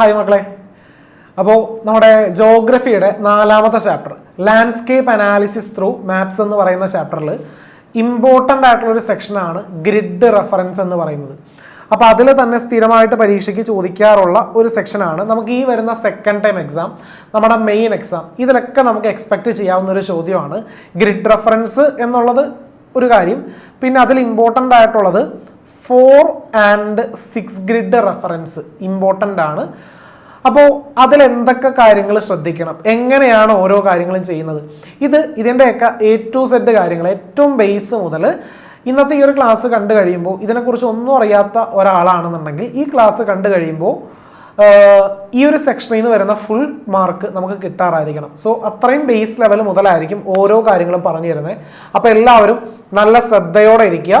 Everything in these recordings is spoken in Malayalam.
ഹായ് മക്കളെ. അപ്പോൾ നമ്മുടെ ജോഗ്രഫിയുടെ നാലാമത്തെ chapter landscape analysis through maps എന്ന് പറയുന്ന ചാപ്റ്ററിൽ ഇമ്പോർട്ടന്റ് ആയിട്ടുള്ള ഒരു സെക്ഷനാണ് ഗ്രിഡ് റെഫറൻസ് എന്ന് പറയുന്നത്. അപ്പോൾ അതിൽ തന്നെ സ്ഥിരമായിട്ട് പരീക്ഷയ്ക്ക് ചോദിക്കാറുള്ള ഒരു സെക്ഷനാണ് നമുക്ക് ഈ വരുന്ന സെക്കൻഡ് ടൈം എക്സാം നമ്മുടെ മെയിൻ എക്സാം ഇതിലൊക്കെ നമുക്ക് എക്സ്പെക്റ്റ് ചെയ്യാവുന്ന ഒരു ചോദ്യമാണ് ഗ്രിഡ് റെഫറൻസ് എന്നുള്ളത് ഒരു കാര്യം. പിന്നെ അതിൽ ഇമ്പോർട്ടന്റ് ആയിട്ടുള്ളത് four and six grid reference important ആണ്. അപ്പോൾ അതിൽ എന്തൊക്കെ കാര്യങ്ങൾ ശ്രദ്ധിക്കണം? എങ്ങനെയാണ് ഓരോ കാര്യങ്ങളും ചെയ്യുന്നത്? ഇത് ഇതിന്റെയൊക്കെ എ ടു സെഡ് കാര്യങ്ങൾ ഏറ്റവും ബേസ് മുതൽ ഇന്നത്തെ ഈ ഒരു ക്ലാസ് കണ്ടു കഴിയുമ്പോൾ ഇതിനെക്കുറിച്ച് ഒന്നും അറിയാത്ത ഒരാളാണെന്നുണ്ടെങ്കിൽ ഈ ക്ലാസ് കണ്ടു കഴിയുമ്പോൾ ഈ ഒരു സെക്ഷനിൽ നിന്ന് വരുന്ന ഫുൾ മാർക്ക് നമുക്ക് കിട്ടാറായിരിക്കണം. സോ അത്രയും ബേസ് ലെവൽ മുതലായിരിക്കും ഓരോ കാര്യങ്ങളും പറഞ്ഞു തരുന്നത് അപ്പോൾ എല്ലാവരും നല്ല ശ്രദ്ധയോടെ ഇരിക്കുക.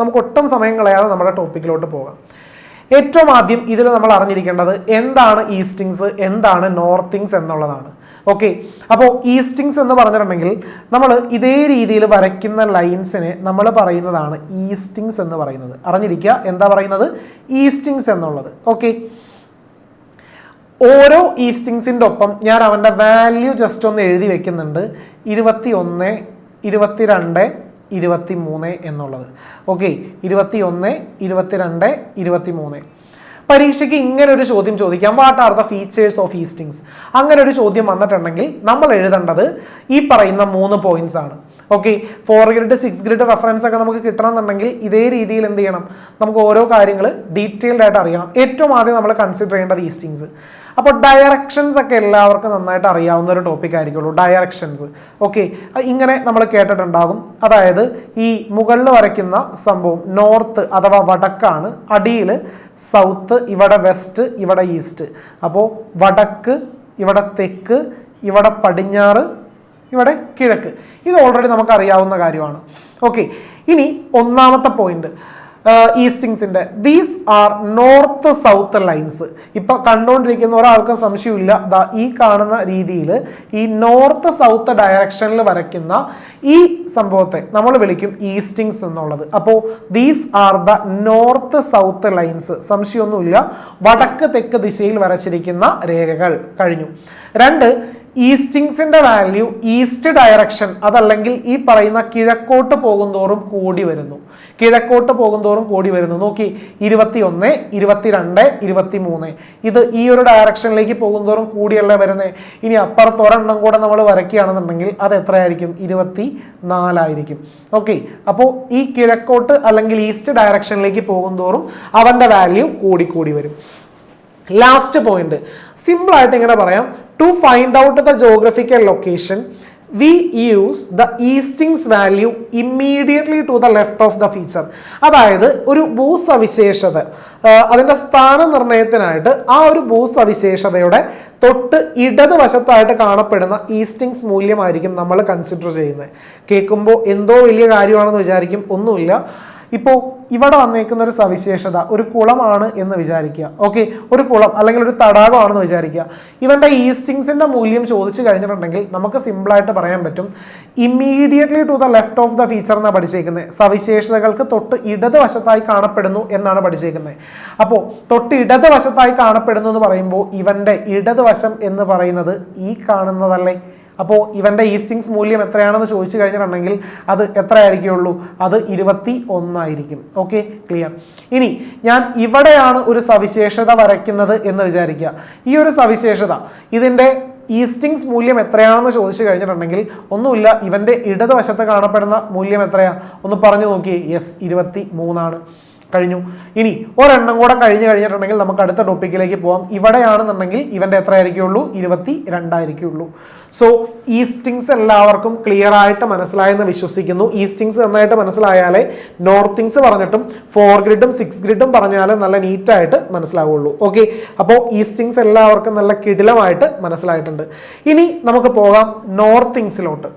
നമുക്ക് ഒട്ടും സമയം കളയാതെ നമ്മുടെ ടോപ്പിക്കിലോട്ട് പോകാം. ഏറ്റവും ആദ്യം ഇതിൽ നമ്മൾ അറിഞ്ഞിരിക്കേണ്ടത് എന്താണ് ഈസ്റ്റിങ്സ് എന്താണ് നോർത്തിങ്സ് എന്നുള്ളതാണ്. ഓക്കെ അപ്പോൾ ഈസ്റ്റിങ്സ് എന്ന് പറഞ്ഞിട്ടുണ്ടെങ്കിൽ നമ്മൾ ഇതേ രീതിയിൽ വരയ്ക്കുന്ന ലൈൻസിനെ നമ്മൾ പറയുന്നതാണ് ഈസ്റ്റിങ്സ് എന്ന് പറയുന്നത്. അറിഞ്ഞിരിക്കുക എന്താ പറയുന്നത്? ഈസ്റ്റിങ്സ് എന്നുള്ളത്. ഓക്കെ ഓരോ ഈസ്റ്റിങ്സിന്റെ ഒപ്പം ഞാൻ അവന്റെ വാല്യൂ ജസ്റ്റ് ഒന്ന് എഴുതി വെക്കുന്നുണ്ട്. ഇരുപത്തി ഒന്ന് ഇരുപത്തിരണ്ട് ഇരുപത്തി മൂന്ന് എന്നുള്ളത്. ഓക്കെ ഇരുപത്തി ഒന്ന് ഇരുപത്തിരണ്ട് ഇരുപത്തി മൂന്ന് പരീക്ഷയ്ക്ക് ഇങ്ങനെ ഒരു ചോദ്യം ചോദിക്കാം. What are the features of eastings അങ്ങനെ ഒരു ചോദ്യം വന്നിട്ടുണ്ടെങ്കിൽ നമ്മൾ എഴുതേണ്ടത് ഈ പറയുന്ന മൂന്ന് പോയിന്റ്സ് ആണ്. Okay four grid six grid reference ഒക്കെ നമുക്ക് കിട്ടണമെന്നുണ്ടെങ്കിൽ ഇതേ രീതിയിൽ എന്ത് ചെയ്യണം? നമുക്ക് ഓരോ കാര്യങ്ങൾ ഡീറ്റെയിൽഡ് ആയിട്ട് അറിയണം. ഏറ്റവും ആദ്യം നമ്മൾ കൺസിഡർ ചെയ്യേണ്ടത് ഈസ്റ്റിങ്സ് അപ്പോൾ ഡയറക്ഷൻസ് ഒക്കെ എല്ലാവർക്കും നന്നായിട്ട് അറിയാവുന്ന ഒരു ടോപ്പിക് ആയിരിക്കുള്ളൂ ഡയറക്ഷൻസ് ഓക്കെ ഇങ്ങനെ നമ്മൾ കേട്ടിട്ടുണ്ടാകും. അതായത് ഈ മുകളിൽ വരയ്ക്കുന്ന സംഭവം നോർത്ത് അഥവാ വടക്കാണ് അടിയിൽ സൗത്ത് ഇവിടെ വെസ്റ്റ് ഇവിടെ ഈസ്റ്റ് അപ്പോൾ വടക്ക് ഇവിടെ തെക്ക് ഇവിടെ പടിഞ്ഞാറ് ഇവിടെ കിഴക്ക്. ഇത് ഓൾറെഡി നമുക്ക് അറിയാവുന്ന കാര്യമാണ്. ഓക്കെ ഇനി ഒന്നാമത്തെ point ഈസ്റ്റിങ്സിന്റെ these are north south lines ഇപ്പൊ കണ്ടുകൊണ്ടിരിക്കുന്ന ഒരാൾക്കും സംശയമില്ല ദാ ഈ കാണുന്ന രീതിയിൽ ഈ നോർത്ത് സൗത്ത് ഡയറക്ഷനിൽ വരയ്ക്കുന്ന ഈ സംഭവത്തെ നമ്മൾ വിളിക്കും ഈസ്റ്റിങ്സ് എന്നുള്ളത്. അപ്പോൾ these are the north south lines സംശയമൊന്നുമില്ല. വടക്ക് തെക്ക് ദിശയിൽ വരച്ചിരിക്കുന്ന രേഖകൾ. കഴിഞ്ഞു. രണ്ട് ഈസ്റ്റിങ്സിന്റെ വാല്യൂ ഈസ്റ്റ് ഡയറക്ഷൻ അതല്ലെങ്കിൽ ഈ പറയുന്ന കിഴക്കോട്ട് പോകുന്തോറും കൂടി വരുന്നു. കിഴക്കോട്ട് പോകുന്തോറും കൂടി വരുന്നു. നോക്കി ഇരുപത്തി ഒന്ന് ഇരുപത്തിരണ്ട് ഇരുപത്തി മൂന്ന് ഇത് ഈ ഒരു ഡയറക്ഷനിലേക്ക് പോകുന്തോറും കൂടിയല്ലേ വരുന്നത് ഇനി അപ്പുറത്ത് ഒരെണ്ണം കൂടെ നമ്മൾ വരയ്ക്കുകയാണെന്നുണ്ടെങ്കിൽ അത് എത്രയായിരിക്കും? ഇരുപത്തി നാലായിരിക്കും ഓക്കെ അപ്പോൾ ഈ കിഴക്കോട്ട് അല്ലെങ്കിൽ ഈസ്റ്റ് ഡയറക്ഷനിലേക്ക് പോകുന്തോറും അവന്റെ വാല്യൂ കൂടിക്കൂടി വരും. ലാസ്റ്റ് പോയിന്റ് സിമ്പിൾ ആയിട്ട് ഇങ്ങനെ പറയാം. To find out the geographical location we use the eastings value immediately to the left of the feature അതായത് ഒരു ഭൂസവിശേഷത. അതിന്റെ സ്ഥാന നിർണയത്തിനായിട്ട് ആ ഒരു ഭൂസവിശേഷതയുടെ തൊട്ട് ഇടതുവശത്തായിട്ട് കാണപ്പെടുന്ന ഈസ്റ്റിങ്സ് മൂല്യമായിരിക്കും നമ്മൾ കൺസിഡർ ചെയ്യുന്നത്. കേൾക്കുമ്പോൾ എന്തോ വലിയ കാര്യമാണെന്ന് വിചാരിക്കും. ഒന്നുമില്ല. ഇപ്പോൾ ഇവിടെ വന്നേക്കുന്ന ഒരു സവിശേഷത ഒരു കുളമാണ് എന്ന് വിചാരിക്കുക. ഓക്കെ ഒരു കുളം അല്ലെങ്കിൽ ഒരു തടാകമാണെന്ന് വിചാരിക്കുക. ഇവന്റെ ഈസ്റ്റിങ്സിന്റെ മൂല്യം ചോദിച്ചു കഴിഞ്ഞിട്ടുണ്ടെങ്കിൽ നമുക്ക് സിമ്പിളായിട്ട് പറയാൻ പറ്റും. Immediately to the left of the feature എന്നാണ് പഠിച്ചേക്കുന്നത് സവിശേഷതകൾക്ക് തൊട്ട് ഇടതുവശത്തായി കാണപ്പെടുന്നു എന്നാണ് പഠിച്ചേക്കുന്നത് അപ്പോൾ തൊട്ട് ഇടതുവശത്തായി കാണപ്പെടുന്നു എന്ന് പറയുമ്പോൾ ഇവന്റെ ഇടതുവശം എന്ന് പറയുന്നത് ഈ കാണുന്നതല്ലേ? അപ്പോൾ ഇവന്റെ ഈസ്റ്റിങ്സ് മൂല്യം എത്രയാണെന്ന് ചോദിച്ചു കഴിഞ്ഞിട്ടുണ്ടെങ്കിൽ അത് എത്രയായിരിക്കുള്ളൂ? അത് ഇരുപത്തി ഒന്നായിരിക്കും ഓക്കെ ക്ലിയർ ഇനി ഞാൻ ഇവിടെയാണ് ഒരു സവിശേഷത വരയ്ക്കുന്നത് എന്ന് വിചാരിക്കുക. ഈ ഒരു സവിശേഷത ഇതിന്റെ ഈസ്റ്റിങ്സ് മൂല്യം എത്രയാണെന്ന് ചോദിച്ചു കഴിഞ്ഞിട്ടുണ്ടെങ്കിൽ ഒന്നുമില്ല ഇവന്റെ ഇടതുവശത്ത് കാണപ്പെടുന്ന മൂല്യം എത്രയാണ് ഒന്ന് പറഞ്ഞു നോക്കിയേ. യെസ് ഇരുപത്തി മൂന്നാണ് കഴിഞ്ഞു. ഇനി ഒരെണ്ണം കൂടെ കഴിഞ്ഞു കഴിഞ്ഞിട്ടുണ്ടെങ്കിൽ നമുക്ക് അടുത്ത ടോപ്പിക്കിലേക്ക് പോവാം. ഇവിടെയാണെന്നുണ്ടെങ്കിൽ ഇവന്റെ എത്ര ആയിരിക്കുള്ളൂ ഇരുപത്തി രണ്ടായിരിക്കുള്ളൂ സോ ഈസ്റ്റിങ്സ് എല്ലാവർക്കും ക്ലിയർ ആയിട്ട് മനസ്സിലായെന്ന് വിശ്വസിക്കുന്നു. ഈസ്റ്റിങ്സ് നന്നായിട്ട് മനസ്സിലായാലേ നോർത്തിങ്സ് പറഞ്ഞിട്ടും ഫോർ ഗ്രിഡും സിക്സ് ഗ്രിഡും പറഞ്ഞാലും നല്ല നീറ്റായിട്ട് മനസ്സിലാവുള്ളൂ. ഓക്കെ അപ്പോൾ ഈസ്റ്റിങ്സ് എല്ലാവർക്കും നല്ല കിടിലമായിട്ട് മനസ്സിലായിട്ടുണ്ട്. ഇനി നമുക്ക് പോകാം നോർത്തിങ്സിലോട്ട്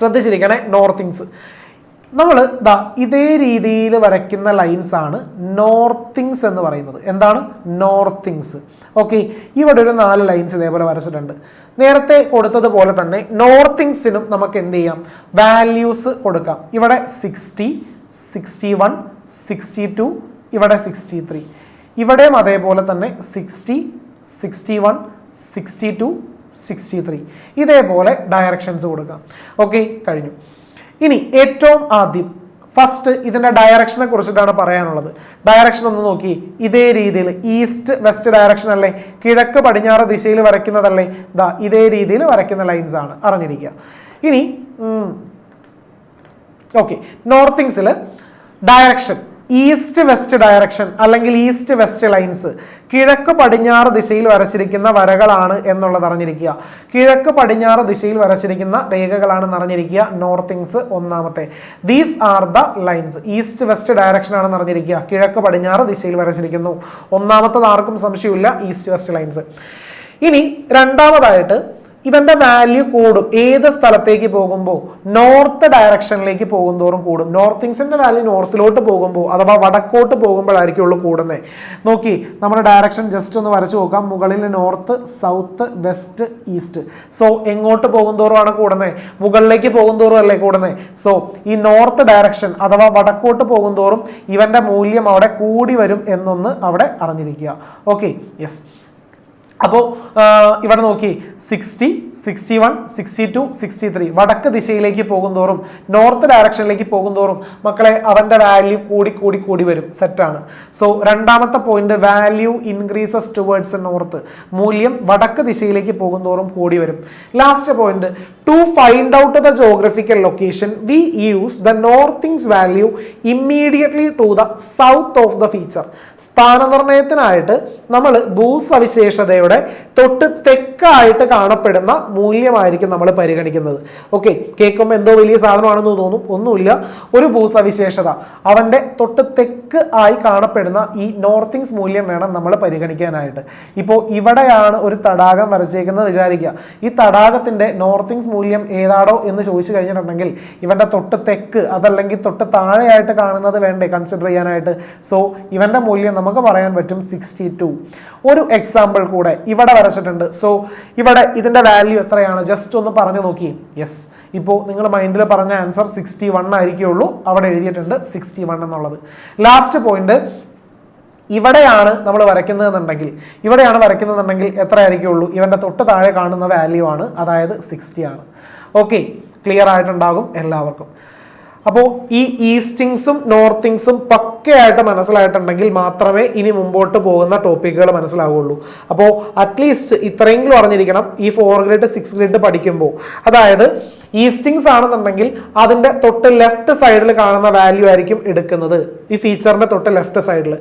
ശ്രദ്ധിച്ചിരിക്കണേ നോർത്തിങ്സ് നമ്മൾ ദാ ഇതേ രീതിയിൽ വരയ്ക്കുന്ന ലൈൻസ് ആണ് നോർത്തിങ്സ് എന്ന് പറയുന്നത്. എന്താണ്? നോർത്തിങ്സ് ഓക്കെ ഇവിടെ ഒരു നാല് ലൈൻസ് ഇതേപോലെ വരച്ചിട്ടുണ്ട്. നേരത്തെ കൊടുത്തതുപോലെ തന്നെ നോർത്തിങ്സിനും നമുക്ക് എന്ത് ചെയ്യാം? വാല്യൂസ് കൊടുക്കാം. ഇവിടെ sixty sixty one sixty two ഇവിടെ സിക്സ്റ്റി ത്രീ ഇവിടെയും അതേപോലെ തന്നെ sixty sixty one sixty two sixty three ഇതേപോലെ ഡയറക്ഷൻസ് കൊടുക്കാം. ഓക്കെ കഴിഞ്ഞു. ഇനി ഏറ്റവും ആദ്യം ഫസ്റ്റ് ഇതിന്റെ ഡയറക്ഷനെ കുറിച്ചിട്ടാണ് പറയാനുള്ളത്. ഡയറക്ഷൻ ഒന്ന് നോക്കി. ഇതേ രീതിയിൽ ഈസ്റ്റ് വെസ്റ്റ് ഡയറക്ഷൻ അല്ലേ? കിഴക്ക് പടിഞ്ഞാറ് ദിശയിൽ വരയ്ക്കുന്നതല്ലേ? ദാ ഇതേ രീതിയിൽ വരയ്ക്കുന്ന ലൈൻസ് ആണ് അറിഞ്ഞിരിക്കുക. ഇനി ഓക്കെ നോർത്തിങ്സിൽ ഡയറക്ഷൻ ഈസ്റ്റ് വെസ്റ്റ് ഡയറക്ഷൻ അല്ലെങ്കിൽ ഈസ്റ്റ് വെസ്റ്റ് ലൈൻസ് കിഴക്ക് പടിഞ്ഞാറ് ദിശയിൽ വരച്ചിരിക്കുന്ന വരകളാണ് എന്നുള്ളത് അറിഞ്ഞിരിക്കുക. കിഴക്ക് പടിഞ്ഞാറ് ദിശയിൽ വരച്ചിരിക്കുന്ന രേഖകളാണ് അറിഞ്ഞിരിക്കുക നോർത്തിങ്സ് ഒന്നാമത്തെ. These are the lines east west direction ആണെന്ന് അറിഞ്ഞിരിക്കുക. കിഴക്ക് പടിഞ്ഞാറ് ദിശയിൽ വരച്ചിരിക്കുന്നു. ഒന്നാമത്തത് ആർക്കും സംശയമില്ല. ഈസ്റ്റ് വെസ്റ്റ് ലൈൻസ് ഇനി രണ്ടാമതായിട്ട് ഇവന്റെ വാല്യൂ കൂടും. ഏത് സ്ഥലത്തേക്ക് പോകുമ്പോൾ നോർത്ത് ഡയറക്ഷനിലേക്ക് പോകുന്തോറും കൂടും. നോർത്തിങ്സിന്റെ വാല്യൂ നോർത്തിലോട്ട് പോകുമ്പോൾ അഥവാ വടക്കോട്ട് പോകുമ്പോഴായിരിക്കും ഉള്ളു കൂടുന്നത് നോക്കി നമ്മുടെ ഡയറക്ഷൻ ജസ്റ്റ് ഒന്ന് വരച്ചു നോക്കാം. മുകളിൽ north south west east so എങ്ങോട്ട് പോകുന്തോറുമാണ് കൂടുന്നത് മുകളിലേക്ക് പോകുന്തോറും അല്ലേ കൂടുന്നത് സോ ഈ നോർത്ത് ഡയറക്ഷൻ അഥവാ വടക്കോട്ട് പോകുന്തോറും ഇവന്റെ മൂല്യം അവിടെ കൂടി വരും എന്നൊന്ന് അവിടെ അറിഞ്ഞിരിക്കുക. ഓക്കെ യെസ് അപ്പോൾ ഇവിടെ നോക്കി. Sixty sixty one sixty two sixty three വടക്ക് ദിശയിലേക്ക് പോകുന്തോറും നോർത്ത് ഡയറക്ഷനിലേക്ക് പോകുന്തോറും മക്കളെ അവന്റെ വാല്യൂ കൂടി കൂടി കൂടി വരും. സെറ്റാണ് സോ രണ്ടാമത്തെ point value increases towards north മൂല്യം വടക്ക് ദിശയിലേക്ക് പോകുന്തോറും കൂടി വരും. Last point to find out the geographical location we use the northings value immediately to the south of the feature സ്ഥാനനിർണയത്തിനായിട്ട് നമ്മൾ ഭൂസവിശേഷതയുടെ തൊട്ട് തെക്കായിട്ട് കാണപ്പെടുന്ന മൂല്യമായിരിക്കും നമ്മൾ പരിഗണിക്കുന്നത്. ഓക്കെ കേൾക്കുമ്പോൾ എന്തോ വലിയ സാധനമാണെന്ന് തോന്നും. ഒന്നുമില്ല. ഒരു ഭൂസവിശേഷത. അവന്റെ തൊട്ട് തെക്ക് ആയി കാണപ്പെടുന്ന ഈ നോർത്തിങ്സ് മൂല്യം വേണം നമ്മൾ പരിഗണിക്കാനായിട്ട്. ഇപ്പോൾ ഇവിടെയാണ് ഒരു തടാകം വരച്ചേക്കുന്നത് വിചാരിക്കുക. ഈ തടാകത്തിന്റെ നോർത്തിങ്സ് മൂല്യം ഏതാടോ എന്ന് ചോദിച്ചു കഴിഞ്ഞിട്ടുണ്ടെങ്കിൽ ഇവന്റെ തൊട്ട് തെക്ക് അതല്ലെങ്കിൽ തൊട്ട് താഴെയായിട്ട് കാണുന്നത് വേണ്ടേ? കൺസിഡർ ചെയ്യാനായിട്ട്. സോ ഇവന്റെ മൂല്യം നമുക്ക് പറയാൻ പറ്റും സിക്സ്റ്റി ഒരു എക്സാമ്പിൾ കൂടെ. ഇവിടെ വരച്ചിട്ടുണ്ട്. സോ ഇവിടെ ഇതിന്റെ വാല്യൂ എത്രയാണ്? ജസ്റ്റ് ഒന്ന് പറഞ്ഞു നോക്കി. യെസ് ഇപ്പോൾ നിങ്ങൾ മൈൻഡിൽ പറഞ്ഞ ആൻസർ സിക്സ്റ്റി വൺ ആയിരിക്കുള്ളൂ. അവിടെ എഴുതിയിട്ടുണ്ട് സിക്സ്റ്റി വൺ എന്നുള്ളത്. ലാസ്റ്റ് പോയിന്റ് ഇവിടെയാണ് നമ്മൾ വരയ്ക്കുന്നതെന്നുണ്ടെങ്കിൽ ഇവിടെയാണ് വരയ്ക്കുന്നതെന്നുണ്ടെങ്കിൽ എത്ര ആയിരിക്കുള്ളൂ ഇവന്റെ തൊട്ട് താഴെ കാണുന്ന വാല്യൂ ആണ്. അതായത് സിക്സ്റ്റി ആണ്. ഓക്കെ ക്ലിയർ ആയിട്ടുണ്ടാകും എല്ലാവർക്കും. അപ്പോൾ ഈ ഈസ്റ്റിങ്സും നോർത്തിങ്സും പക്കയായിട്ട് മനസ്സിലായിട്ടുണ്ടെങ്കിൽ മാത്രമേ ഇനി മുമ്പോട്ട് പോകുന്ന ടോപ്പിക്കുകൾ മനസ്സിലാവുള്ളൂ. അപ്പോൾ അറ്റ്ലീസ്റ്റ് ഇത്രയെങ്കിലും അറിഞ്ഞിരിക്കണം ഈ ഫോർ ഗ്രേഡ് സിക്സ് ഗ്രേഡ് പഠിക്കുമ്പോൾ. അതായത് ഈസ്റ്റിങ്സ് ആണെന്നുണ്ടെങ്കിൽ അതിന്റെ തൊട്ട് ലെഫ്റ്റ് സൈഡിൽ കാണുന്ന വാല്യൂ ആയിരിക്കും എടുക്കുന്നത്. ഈ ഫീച്ചറിന്റെ തൊട്ട് ലെഫ്റ്റ് സൈഡിൽ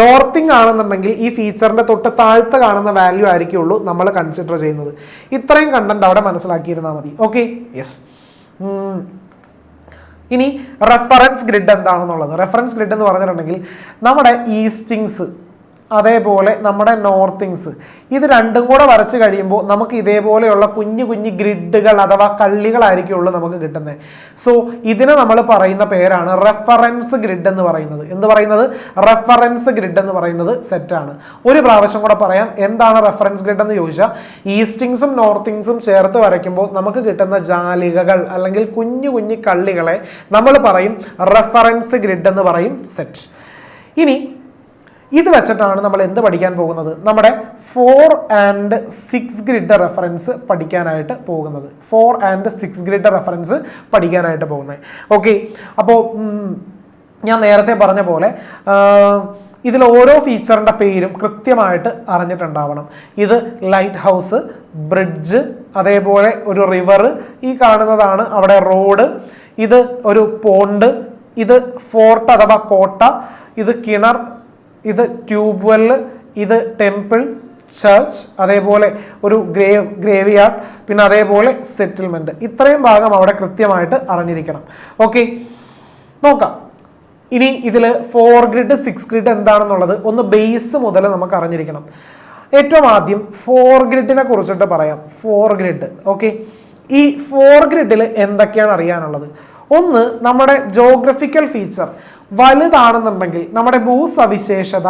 നോർത്തിങ് ആണെന്നുണ്ടെങ്കിൽ ഈ ഫീച്ചറിന്റെ തൊട്ട് താഴത്ത് കാണുന്ന വാല്യൂ ആയിരിക്കുള്ളൂ നമ്മൾ കൺസിഡർ ചെയ്യുന്നത്. ഇത്രയും കണ്ടന്റ് അവിടെ മനസ്സിലാക്കിയിരുന്നാൽ മതി. ഓക്കെ യെസ് ഇനി റെഫറൻസ് ഗ്രിഡ് എന്താണെന്നുള്ളത്. റെഫറൻസ് ഗ്രിഡ് എന്ന് പറഞ്ഞിട്ടുണ്ടെങ്കിൽ നമ്മുടെ ഈസ്റ്റിങ്സ് അതേപോലെ നമ്മുടെ നോർത്തിങ്സ്. ഇത് രണ്ടും കൂടെ വരച്ച് കഴിയുമ്പോൾ നമുക്ക് ഇതേപോലെയുള്ള കുഞ്ഞു കുഞ്ഞു ഗ്രിഡുകൾ അഥവാ കള്ളികളായിരിക്കും ഉള്ളൂ നമുക്ക് കിട്ടുന്നത്. സോ ഇതിനെ നമ്മൾ പറയുന്ന പേരാണ് റെഫറൻസ് ഗ്രിഡ് എന്ന് പറയുന്നത്. എന്ത് പറയുന്നത്? റെഫറൻസ് ഗ്രിഡ് എന്ന് പറയുന്നത് സെറ്റാണ് ഒരു പ്രാവശ്യം കൂടെ പറയാം എന്താണ് റെഫറൻസ് ഗ്രിഡ് എന്ന് ചോദിച്ചാൽ ഈസ്റ്റിങ്സും നോർത്തിങ്സും ചേർത്ത് വരയ്ക്കുമ്പോൾ നമുക്ക് കിട്ടുന്ന ജാലികകൾ അല്ലെങ്കിൽ കുഞ്ഞു കുഞ്ഞു കള്ളികളെ നമ്മൾ പറയും റെഫറൻസ് ഗ്രിഡ് എന്ന് പറയും സെറ്റ് ഇനി ഇത് വെച്ചിട്ടാണ് നമ്മൾ എന്ത് പഠിക്കാൻ പോകുന്നത്? നമ്മുടെ four and six grid reference പഠിക്കാനായിട്ട് പോകുന്നത്. Four and six grid reference പഠിക്കാനായിട്ട് പോകുന്നത്. ഓക്കെ അപ്പോൾ ഞാൻ നേരത്തെ പറഞ്ഞ പോലെ ഇതിൽ ഓരോ ഫീച്ചറിന്റെ പേരും കൃത്യമായിട്ട് അറിഞ്ഞിട്ടുണ്ടാവണം. ഇത് ലൈറ്റ് ഹൗസ് ബ്രിഡ്ജ് അതേപോലെ ഒരു റിവർ ഈ കാണുന്നതാണ് അവിടെ റോഡ് ഇത് ഒരു പോണ്ട് ഇത് ഫോർട്ട് അഥവാ കോട്ട ഇത് കിണർ ഇത് ട്യൂബ് വെല്ല് ഇത് ടെമ്പിൾ ചർച്ച് അതേപോലെ ഒരു ഗ്രേവ് ഗ്രേവ് യാർഡ് പിന്നെ അതേപോലെ സെറ്റിൽമെന്റ്. ഇത്രയും ഭാഗം അവിടെ കൃത്യമായിട്ട് അറിഞ്ഞിരിക്കണം. ഓക്കെ. നോക്കാം. ഇനി ഇതിൽ ഫോർ ഗ്രിഡ് സിക്സ് ഗ്രിഡ് എന്താണെന്നുള്ളത് ഒന്ന് ബേസ് മുതൽ നമുക്ക് അറിഞ്ഞിരിക്കണം. ഏറ്റവും ആദ്യം ഫോർ ഗ്രിഡിനെ കുറിച്ചിട്ട് പറയാം. Four grid okay. ഈ ഫോർ ഗ്രിഡിൽ എന്തൊക്കെയാണ് അറിയാനുള്ളത്? ഒന്ന് നമ്മുടെ ജോഗ്രഫിക്കൽ ഫീച്ചർ വലുതാണെന്നുണ്ടെങ്കിൽ നമ്മുടെ ഭൂസവിശേഷത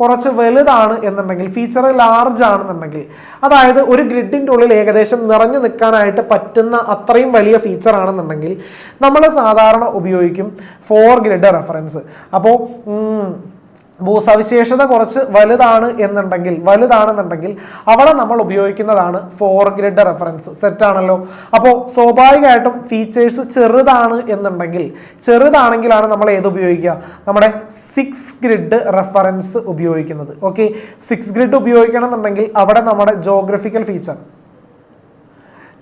കുറച്ച് വലുതാണ് എന്നുണ്ടെങ്കിൽ ഫീച്ചർ ലാർജ് ആണെന്നുണ്ടെങ്കിൽ അതായത് ഒരു ഗ്രിഡിന്റെ ഉള്ളിൽ ഏകദേശം നിറഞ്ഞു നിൽക്കാനായിട്ട് പറ്റുന്ന അത്രയും വലിയ ഫീച്ചർ ആണെന്നുണ്ടെങ്കിൽ നമ്മൾ സാധാരണ ഉപയോഗിക്കും ഫോർ ഗ്രിഡ് റെഫറൻസ് അപ്പോൾ ഭൂസവിശേഷത കുറച്ച് വലുതാണ് എന്നുണ്ടെങ്കിൽ വലുതാണെന്നുണ്ടെങ്കിൽ അവിടെ നമ്മൾ ഉപയോഗിക്കുന്നതാണ് ഫോർ ഗ്രിഡ് റെഫറൻസ് സെറ്റാണല്ലോ അപ്പോൾ സ്വാഭാവികമായിട്ടും ഫീച്ചേഴ്സ് ചെറുതാണ് എന്നുണ്ടെങ്കിൽ ചെറുതാണെങ്കിലാണ് നമ്മൾ ഏത് ഉപയോഗിക്കുക? നമ്മുടെ സിക്സ് ഗ്രിഡ് റെഫറൻസ് ഉപയോഗിക്കുന്നത്. ഓക്കെ സിക്സ് ഗ്രിഡ് ഉപയോഗിക്കണം എന്നുണ്ടെങ്കിൽ അവിടെ നമ്മുടെ ജോഗ്രഫിക്കൽ ഫീച്ചർ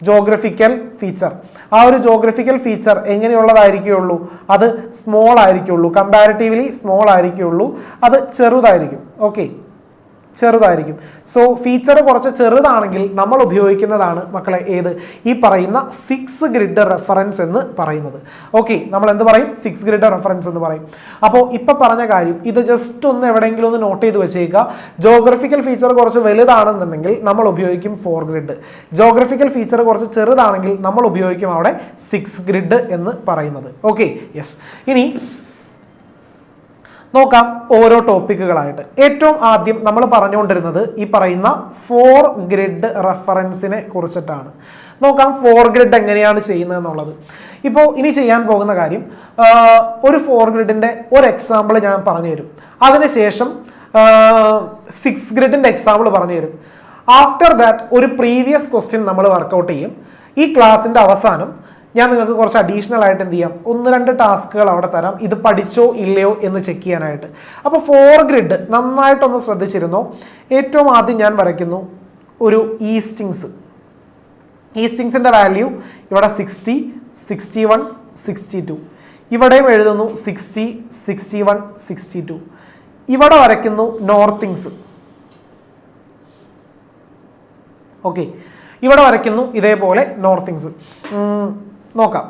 ജോഗ്രഫിക്കൽ ഫീച്ചർ ആ ഒരു ജോഗ്രഫിക്കൽ ഫീച്ചർ എങ്ങനെയുള്ളതായിരിക്കുള്ളൂ? അത് സ്മോൾ ആയിരിക്കുള്ളൂ. കമ്പാരിറ്റീവ്ലി സ്മോൾ ആയിരിക്കുള്ളൂ. അത് ചെറുതായിരിക്കും. ഓക്കെ ചെറുതായിരിക്കും. സോ ഫീച്ചർ കുറച്ച് ചെറുതാണെങ്കിൽ നമ്മൾ ഉപയോഗിക്കുന്നതാണ് മക്കളെ ഏത്? ഈ പറയുന്ന സിക്സ് ഗ്രിഡ് റെഫറൻസ് എന്ന് പറയുന്നത്. ഓക്കെ നമ്മൾ എന്ത് പറയും? സിക്സ് ഗ്രിഡ് റെഫറൻസ് എന്ന് പറയും. അപ്പോൾ ഇപ്പം പറഞ്ഞ കാര്യം ഇത് ജസ്റ്റ് ഒന്ന് എവിടെയെങ്കിലും ഒന്ന് നോട്ട് ചെയ്ത് വെച്ചേക്കുക. ജോഗ്രഫിക്കൽ ഫീച്ചർ കുറച്ച് വലുതാണെന്നുണ്ടെങ്കിൽ നമ്മൾ ഉപയോഗിക്കും ഫോർ ഗ്രിഡ് ജോഗ്രഫിക്കൽ ഫീച്ചർ കുറച്ച് ചെറുതാണെങ്കിൽ നമ്മൾ ഉപയോഗിക്കും അവിടെ സിക്സ് ഗ്രിഡ് എന്ന് പറയുന്നത്. ഓക്കെ യെസ് ഇനി നോക്കാം ഓരോ ടോപ്പിക്കുകളായിട്ട്. ഏറ്റവും ആദ്യം നമ്മൾ പറഞ്ഞുകൊണ്ടിരുന്നത് ഈ പറയുന്ന ഫോർ ഗ്രിഡ് റെഫറൻസിനെ കുറിച്ചിട്ടാണ്. നോക്കാം ഫോർ ഗ്രിഡ് എങ്ങനെയാണ് ചെയ്യുന്നത് എന്നുള്ളത്. ഇപ്പോൾ ഇനി ചെയ്യാൻ പോകുന്ന കാര്യം ഒരു ഫോർ ഗ്രിഡിന്റെ ഒരു എക്സാമ്പിൾ ഞാൻ പറഞ്ഞു തരും അതിനുശേഷം സിക്സ് ഗ്രിഡിന്റെ എക്സാമ്പിൾ പറഞ്ഞു തരും ആഫ്റ്റർ ദാറ്റ് ഒരു പ്രീവിയസ് ക്വസ്റ്റ്യൻ നമ്മൾ വർക്കൗട്ട് ചെയ്യും. ഈ ക്ലാസിന്റെ അവസാനം ഞാൻ നിങ്ങൾക്ക് കുറച്ച് അഡീഷണൽ ആയിട്ട് എന്ത് ചെയ്യാം? ഒന്ന് രണ്ട് ടാസ്കുകൾ അവിടെ തരാം. ഇത് പഠിച്ചോ ഇല്ലയോ എന്ന് ചെക്ക് ചെയ്യാനായിട്ട്. അപ്പോൾ ഫോർ ഗ്രിഡ് നന്നായിട്ടൊന്ന് ശ്രദ്ധിച്ചിരുന്നു? ഏറ്റവും ആദ്യം ഞാൻ വരയ്ക്കുന്നു ഒരു ഈസ്റ്റിങ്സ് ഈസ്റ്റിങ്സിന്റെ വാല്യൂ ഇവിടെ sixty sixty one sixty two ഇവിടെയും എഴുതുന്നു sixty sixty one sixty two ഇവിടെ വരയ്ക്കുന്നു നോർത്തിങ്സ് ഓക്കെ ഇവിടെ വരയ്ക്കുന്നു ഇതേപോലെ നോർത്തിങ്സ് നോക്കാം.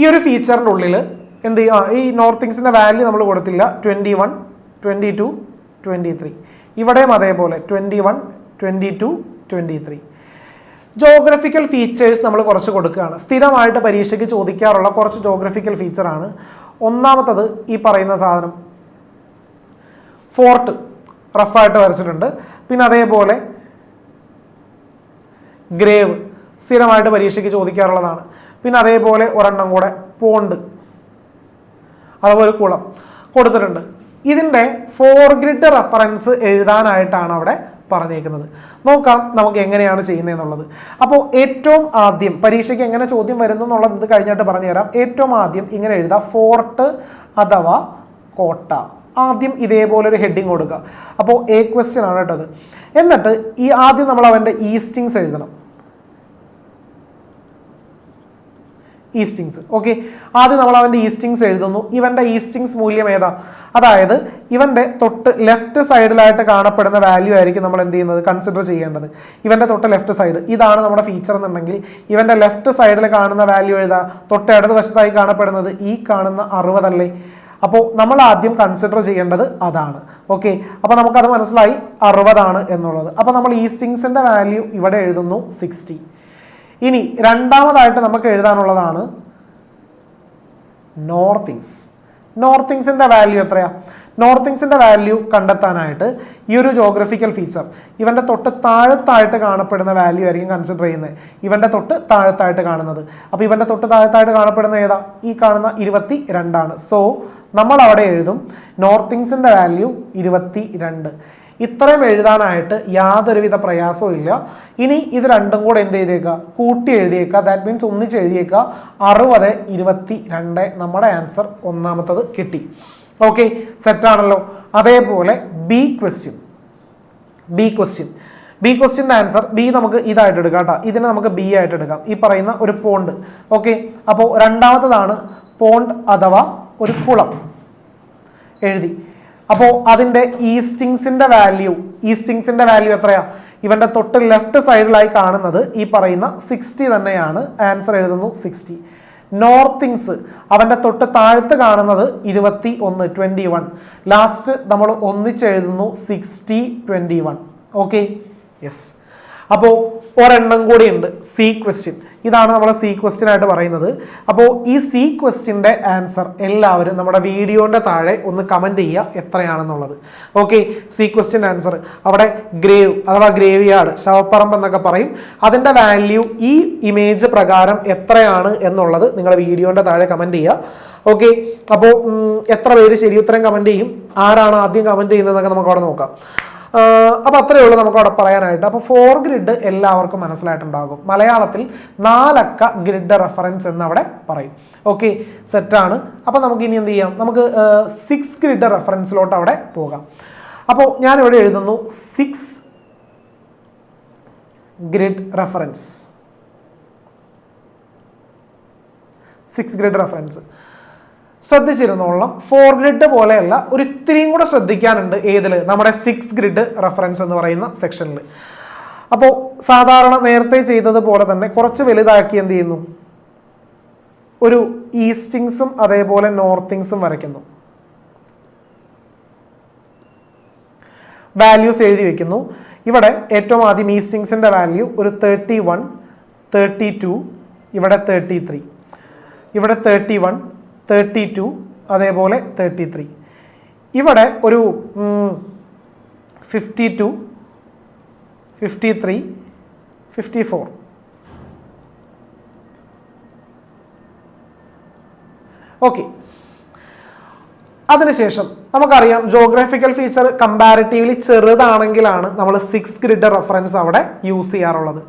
ഈ ഒരു ഫീച്ചറിന്റെ ഉള്ളിൽ എന്ത് ഈ നോർത്തിങ്സിന്റെ വാല്യൂ നമ്മൾ കൊടുത്തില്ല. Twenty one twenty two twenty three ഇവിടെയും അതേപോലെ twenty one twenty two twenty three geographical features നമ്മൾ കുറച്ച് കൊടുക്കുകയാണ്. സ്ഥിരമായിട്ട് പരീക്ഷയ്ക്ക് ചോദിക്കാറുള്ള കുറച്ച് ജോഗ്രഫിക്കൽ ഫീച്ചറാണ് ഒന്നാമത്തത് ഈ പറയുന്ന സാധനം ഫോർട്ട് റഫായിട്ട് വരച്ചിട്ടുണ്ട്. പിന്നെ അതേപോലെ ഗ്രേവ് സ്ഥിരമായിട്ട് പരീക്ഷയ്ക്ക് ചോദിക്കാറുള്ളതാണ്. പിന്നെ അതേപോലെ ഒരെണ്ണം കൂടെ പോണ്ട്. അതുപോലെ കുളം കൊടുത്തിട്ടുണ്ട്. ഇതിന്റെ ഫോർ ഗ്രിഡ് റെഫറൻസ് എഴുതാനായിട്ടാണ് അവിടെ പറഞ്ഞേക്കുന്നത്. നോക്കാം നമുക്ക് എങ്ങനെയാണ് ചെയ്യുന്നതെന്നുള്ളത്. അപ്പോൾ ഏറ്റവും ആദ്യം പരീക്ഷയ്ക്ക് എങ്ങനെ ചോദ്യം വരുന്നു എന്നുള്ളത് കഴിഞ്ഞിട്ട് പറഞ്ഞുതരാം. ഏറ്റവും ആദ്യം ഇങ്ങനെ എഴുതാം. ഫോർട്ട് അഥവാ കോട്ട. ആദ്യം ഇതേപോലെ ഒരു ഹെഡിങ് കൊടുക്കുക. അപ്പോൾ എ ക്വസ്റ്റ്യൻ ആണ് കേട്ടത്. എന്നിട്ട് ഈ ആദ്യം നമ്മൾ അവന്റെ ഈസ്റ്റിങ്സ് എഴുതണം. ഈസ്റ്റിങ്സ് ഓക്കെ ആദ്യം നമ്മൾ അവന്റെ ഈസ്റ്റിങ്സ് എഴുതുന്നു. ഇവന്റെ ഈസ്റ്റിങ്സ് മൂല്യം ഏതാ? അതായത് ഇവന്റെ തൊട്ട് ലെഫ്റ്റ് സൈഡിലായിട്ട് കാണപ്പെടുന്ന വാല്യൂ ആയിരിക്കും നമ്മൾ എന്ത് ചെയ്യുന്നത്? കൺസിഡർ ചെയ്യേണ്ടത്. ഇവന്റെ തൊട്ട് ലെഫ്റ്റ് സൈഡ് ഇതാണ് നമ്മുടെ ഫീച്ചർ എന്നുണ്ടെങ്കിൽ ഇവന്റെ ലെഫ്റ്റ് സൈഡിൽ കാണുന്ന വാല്യൂ എഴുതാ തൊട്ട് ഇടത് വശത്തായി കാണപ്പെടുന്നത് ഈ കാണുന്ന അറുപതല്ലേ? അപ്പോൾ നമ്മൾ ആദ്യം കൺസിഡർ ചെയ്യേണ്ടത് അതാണ്. ഓക്കെ അപ്പോൾ നമുക്കത് മനസ്സിലായി അറുപതാണ് എന്നുള്ളത്. അപ്പോൾ നമ്മൾ ഈസ്റ്റിങ്സിന്റെ വാല്യൂ ഇവിടെ എഴുതുന്നു സിക്സ്റ്റി ഇനി രണ്ടാമതായിട്ട് നമുക്ക് എഴുതാനുള്ളതാണ് നോർത്തിങ്സ് നോർത്തിങ്സിന്റെ വാല്യൂ എത്രയാ? നോർത്തിങ്സിന്റെ വാല്യൂ കണ്ടെത്താനായിട്ട് ഈ ഒരു ജോഗ്രഫിക്കൽ ഫീച്ചർ ഇവന്റെ തൊട്ട് താഴത്തായിട്ട് കാണപ്പെടുന്ന വാല്യൂ ആയിരിക്കും കൺസിഡർ ചെയ്യുന്നത്. ഇവന്റെ തൊട്ട് താഴത്തായിട്ട് കാണുന്നത്. അപ്പോൾ ഇവന്റെ തൊട്ട് താഴത്തായിട്ട് കാണപ്പെടുന്ന ഏതാ? ഈ കാണുന്ന ഇരുപത്തി രണ്ടാണ് സോ നമ്മൾ അവിടെ എഴുതും നോർത്തിങ്സിന്റെ വാല്യൂ ഇരുപത്തി രണ്ട് ഇത്രയും എഴുതാനായിട്ട് യാതൊരുവിധ പ്രയാസവും ഇല്ല. ഇനി ഇത് രണ്ടും കൂടെ എന്ത് ചെയ്തേക്കുക കൂട്ടി എഴുതിയേക്കുക ദാറ്റ് മീൻസ് ഒന്നിച്ച് എഴുതിയേക്കുക അറുപത് ഇരുപത്തി രണ്ട് നമ്മുടെ ആൻസർ ഒന്നാമത്തത് കിട്ടി. ഓക്കെ സെറ്റാണല്ലോ അതേപോലെ B question B question B ക്വസ്റ്റ്യന്റെ answer B നമുക്ക് ഇതായിട്ട് എടുക്കാം കേട്ടോ. ഇതിനെ നമുക്ക് ബി ആയിട്ട് എടുക്കാം. ഈ പറയുന്ന ഒരു പോണ്ട് ഓക്കെ അപ്പോൾ രണ്ടാമത്തതാണ് പോണ്ട് അഥവാ ഒരു കുളം. എഴുതി. അപ്പോൾ അതിന്റെ ഈസ്റ്റിങ്സിന്റെ വാല്യൂ ഈസ്റ്റിങ്സിന്റെ വാല്യൂ എത്രയാ? ഇവന്റെ തൊട്ട് ലെഫ്റ്റ് സൈഡിലായി കാണുന്നത് ഈ പറയുന്ന സിക്സ്റ്റി തന്നെയാണ്. ആൻസർ എഴുതുന്നു സിക്സ്റ്റി നോർത്തിങ്സ് അവന്റെ തൊട്ട് താഴത്ത് കാണുന്നത് ഇരുപത്തി ഒന്ന് ട്വന്റി വൺ. ലാസ്റ്റ് നമ്മൾ ഒന്നിച്ചെഴുതുന്നു sixty twenty one. Okay yes അപ്പോൾ ഒരെണ്ണം കൂടിയുണ്ട്. സി ക്വസ്റ്റ്യൻ ഇതാണ് നമ്മൾ സി ക്വസ്റ്റ്യൻ ആയിട്ട് പറയുന്നത്. അപ്പോൾ ഈ സി ക്വസ്റ്റ്യന്റെ ആൻസർ എല്ലാവരും നമ്മുടെ വീഡിയോന്റെ താഴെ ഒന്ന് കമന്റ് ചെയ്യുക എത്രയാണെന്നുള്ളത്. ഓക്കെ സി ക്വസ്റ്റ്യൻ ആൻസർ അവിടെ ഗ്രേവ് അഥവാ ഗ്രേവ് യാർഡ് ശവപ്പറമ്പ് എന്നൊക്കെ പറയും. അതിന്റെ വാല്യൂ ഈ ഇമേജ് പ്രകാരം എത്രയാണ് എന്നുള്ളത് നിങ്ങൾ വീഡിയോന്റെ താഴെ കമന്റ് ചെയ്യുക. ഓക്കെ അപ്പോൾ എത്ര പേര് ശരി ഉത്തരം കമന്റ് ചെയ്യും? ആരാണ് ആദ്യം കമന്റ് ചെയ്യുന്നതെന്നൊക്കെ നമുക്ക് അവിടെ നോക്കാം. അപ്പോൾ അത്രയേ ഉള്ളൂ നമുക്ക് അവിടെ പറയാനായിട്ട്. അപ്പോൾ ഫോർ ഗ്രിഡ് എല്ലാവർക്കും മനസ്സിലായിട്ടുണ്ടാകും. മലയാളത്തിൽ നാലക്ക ഗ്രിഡ് റെഫറൻസ് എന്ന് അവിടെ പറയും ഓക്കെ സെറ്റാണ് അപ്പോൾ നമുക്ക് ഇനി എന്ത് ചെയ്യാം? നമുക്ക് സിക്സ് ഗ്രിഡ് റെഫറൻസിലോട്ട് അവിടെ പോകാം. അപ്പോൾ ഞാനിവിടെ എഴുതുന്നു six grid reference six grid reference ശ്രദ്ധിച്ചിരുന്നോളാം four grid പോലെയല്ല ഒരു ഇത്തിരിയും കൂടെ ശ്രദ്ധിക്കാനുണ്ട് ഏതിൽ നമ്മുടെ സിക്സ് ഗ്രിഡ് റെഫറൻസ് എന്ന് പറയുന്ന സെക്ഷനിൽ അപ്പോൾ സാധാരണ നേരത്തെ ചെയ്തതുപോലെ തന്നെ കുറച്ച് വലുതാക്കി എന്ത് ചെയ്യുന്നു? ഒരു ഈസ്റ്റിങ്സും അതേപോലെ നോർത്തിങ്സും വരയ്ക്കുന്നു. വാല്യൂസ് എഴുതി വെക്കുന്നു. ഇവിടെ ഏറ്റവും ആദ്യം ഈസ്റ്റിങ്സിന്റെ വാല്യൂ ഒരു തേർട്ടി വൺ തേർട്ടി ടു ഇവിടെ തേർട്ടി ത്രീ ഇവിടെ തേർട്ടി വൺ തേർട്ടി ടു അതേപോലെ തേർട്ടി ത്രീ ഇവിടെ ഒരു fifty two fifty three fifty four okay അതിനുശേഷം നമുക്കറിയാം ജോഗ്രാഫിക്കൽ ഫീച്ചർ കമ്പാരിറ്റീവ്ലി ചെറുതാണെങ്കിലാണ് നമ്മൾ സിക്സ് ഗ്രിഡ് റെഫറൻസ് അവിടെ യൂസ് ചെയ്യാറുള്ളത്.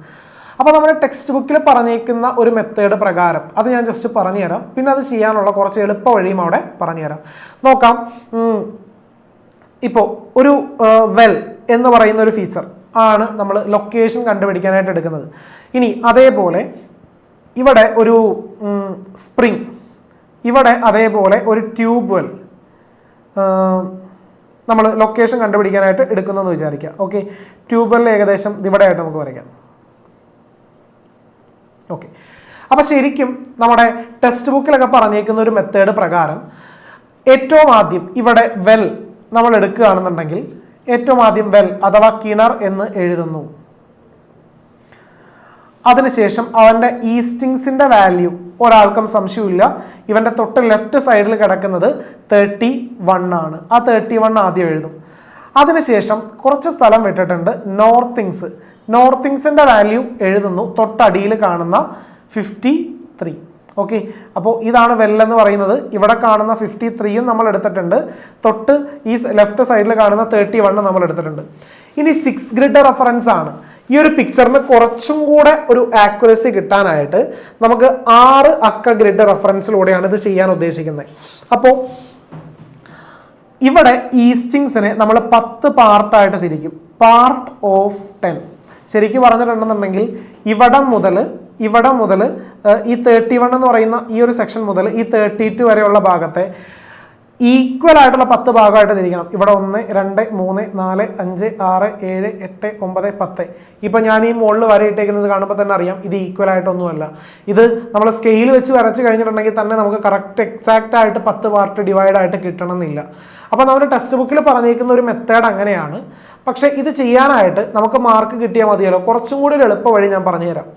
അപ്പോൾ നമ്മുടെ ടെക്സ്റ്റ് ബുക്കിൽ പറഞ്ഞേക്കുന്ന ഒരു മെത്തേഡ് പ്രകാരം അത് ഞാൻ ജസ്റ്റ് പറഞ്ഞുതരാം. പിന്നെ അത് ചെയ്യാനുള്ള കുറച്ച് എളുപ്പ വഴിയും അവിടെ പറഞ്ഞുതരാം. നോക്കാം. ഇപ്പോൾ ഒരു വെൽ എന്ന് പറയുന്ന ഒരു ഫീച്ചർ ആണ് നമ്മൾ ലൊക്കേഷൻ കണ്ടുപിടിക്കാനായിട്ട് എടുക്കുന്നത്. ഇനി അതേപോലെ ഇവിടെ ഒരു സ്പ്രിങ് ഇവിടെ അതേപോലെ ഒരു ട്യൂബ് വെൽ നമ്മൾ ലൊക്കേഷൻ കണ്ടുപിടിക്കാനായിട്ട് എടുക്കുന്നതെന്ന് വിചാരിക്കുക. ഓക്കെ ട്യൂബ് വെൽ ഏകദേശം ഇവിടെ ആയിട്ട് നമുക്ക് വരയ്ക്കാം. ഓക്കെ അപ്പോൾ ശരിക്കും നമ്മുടെ ടെക്സ്റ്റ് ബുക്കിലൊക്കെ പറഞ്ഞേക്കുന്ന ഒരു മെത്തേഡ് പ്രകാരം ഏറ്റവും ആദ്യം ഇവിടെ വെൽ നമ്മൾ എടുക്കുകയാണെന്നുണ്ടെങ്കിൽ ഏറ്റവും ആദ്യം വെൽ അഥവാ കിണർ എന്ന് എഴുതുന്നു. അതിനുശേഷം അവന്റെ ഈസ്റ്റിങ്സിന്റെ വാല്യൂ ഒരാൾക്കും സംശയമില്ല ഇവന്റെ തൊട്ട് ലെഫ്റ്റ് സൈഡിൽ കിടക്കുന്നത് തേർട്ടി വൺ ആണ്. ആ തേർട്ടി വൺ ആദ്യം എഴുതും. അതിനുശേഷം കുറച്ച് സ്ഥലം വിട്ടിട്ടുണ്ട് നോർത്തിങ്സ് നോർത്തിങ്സിന്റെ വാല്യൂ എഴുതുന്നു. തൊട്ടടിയിൽ കാണുന്ന ഫിഫ്റ്റി ത്രീ ഓക്കെ അപ്പോൾ ഇതാണ് വെല്ലെന്ന് പറയുന്നത്. ഇവിടെ കാണുന്ന ഫിഫ്റ്റി ത്രീയും നമ്മൾ എടുത്തിട്ടുണ്ട്. തൊട്ട് ഈ ലെഫ്റ്റ് സൈഡിൽ കാണുന്ന തേർട്ടി വണ്ണ് നമ്മൾ എടുത്തിട്ടുണ്ട്. ഇനി സിക്സ് ഗ്രിഡ് റെഫറൻസ് ആണ്. ഈ ഒരു പിക്ചറിന് കുറച്ചും കൂടെ ഒരു ആക്യുറസി കിട്ടാനായിട്ട് നമുക്ക് ആറ് അക്ക ഗ്രിഡ് റെഫറൻസിലൂടെയാണ് ഇത് ചെയ്യാൻ ഉദ്ദേശിക്കുന്നത്. അപ്പോൾ ഇവിടെ ഈസ്റ്റിങ്സിനെ നമ്മൾ പത്ത് പാർട്ടായിട്ട് തിരിക്കും. പാർട്ട് ഓഫ് ടെൻ ശരിക്കും പറഞ്ഞിട്ടുണ്ടെന്നുണ്ടെങ്കിൽ ഇവിടം മുതൽ ഇവിടം മുതൽ ഈ തേർട്ടി വൺ എന്ന് പറയുന്ന ഈ ഒരു സെക്ഷൻ മുതൽ ഈ തേർട്ടി ടു വരെയുള്ള ഭാഗത്തെ ഈക്വൽ ആയിട്ടുള്ള പത്ത് ഭാഗമായിട്ട് തിരിക്കണം. ഇവിടെ ഒന്ന് രണ്ട് മൂന്ന് നാല് അഞ്ച് ആറ് ഏഴ് എട്ട് ഒമ്പത് പത്ത്. ഇപ്പം ഞാൻ ഈ മുകളിൽ വരയിട്ടേക്കുന്നത് കാണുമ്പോൾ തന്നെ അറിയാം ഇത് ഈക്വൽ ആയിട്ടൊന്നുമല്ല. ഇത് നമ്മൾ സ്കെയിൽ വെച്ച് വരച്ച് കഴിഞ്ഞിട്ടുണ്ടെങ്കിൽ തന്നെ നമുക്ക് കറക്റ്റ് എക്സാക്റ്റ് ആയിട്ട് പത്ത് പാർട്ട് ഡിവൈഡ് ആയിട്ട് കിട്ടണമെന്നില്ല. അപ്പോൾ നമ്മുടെ ടെക്സ്റ്റ് ബുക്കിൽ പറഞ്ഞേക്കുന്ന ഒരു മെത്തേഡ് അങ്ങനെയാണ്. പക്ഷേ ഇത് ചെയ്യാനായിട്ട് നമുക്ക് മാർക്ക് കിട്ടിയാൽ മതിയല്ലോ. കുറച്ചും കൂടി ഒരു എളുപ്പ വഴി ഞാൻ പറഞ്ഞുതരാം.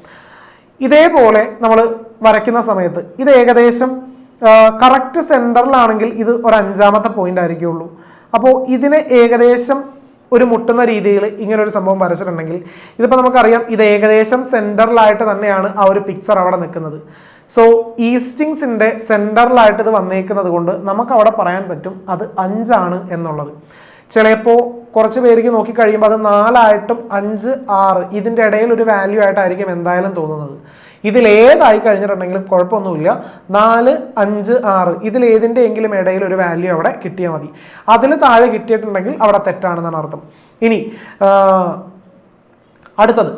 ഇതേപോലെ നമ്മൾ വരയ്ക്കുന്ന സമയത്ത് ഇത് ഏകദേശം കറക്റ്റ് സെന്ററിലാണെങ്കിൽ ഇത് ഒരു അഞ്ചാമത്തെ പോയിന്റ് ആയിരിക്കുള്ളൂ. അപ്പോൾ ഇതിന് ഏകദേശം ഒരു മുട്ടുന്ന രീതിയിൽ ഇങ്ങനെ ഒരു സംഭവം വരച്ചിട്ടുണ്ടെങ്കിൽ ഇതിപ്പോൾ നമുക്കറിയാം ഇത് ഏകദേശം സെന്ററിലായിട്ട് തന്നെയാണ് ആ ഒരു പിക്ചർ അവിടെ നിൽക്കുന്നത്. സോ ഈസ്റ്റിങ്സിന്റെ സെന്ററിലായിട്ട് ഇത് വന്നേക്കുന്നത് കൊണ്ട് നമുക്ക് അവിടെ പറയാൻ പറ്റും അത് അഞ്ചാണ് എന്നുള്ളത്. ചിലപ്പോൾ കുറച്ച് പേർക്ക് നോക്കി കഴിയുമ്പോൾ അത് നാലായിട്ടും അഞ്ച് ആറ് ഇതിന്റെ ഇടയിൽ ഒരു വാല്യൂ ആയിട്ടായിരിക്കും എന്തായാലും തോന്നുന്നത്. ഇതിൽ ഏതായി കഴിഞ്ഞിട്ടുണ്ടെങ്കിലും കുഴപ്പമൊന്നുമില്ല. നാല് അഞ്ച് ആറ് ഇതിൽ ഏതിന്റെയെങ്കിലും ഇടയിൽ ഒരു വാല്യൂ അവിടെ കിട്ടിയാൽ മതി. അതിൽ താഴെ കിട്ടിയിട്ടുണ്ടെങ്കിൽ അവിടെ തെറ്റാണെന്നാണ് അർത്ഥം. ഇനി അടുത്തത്.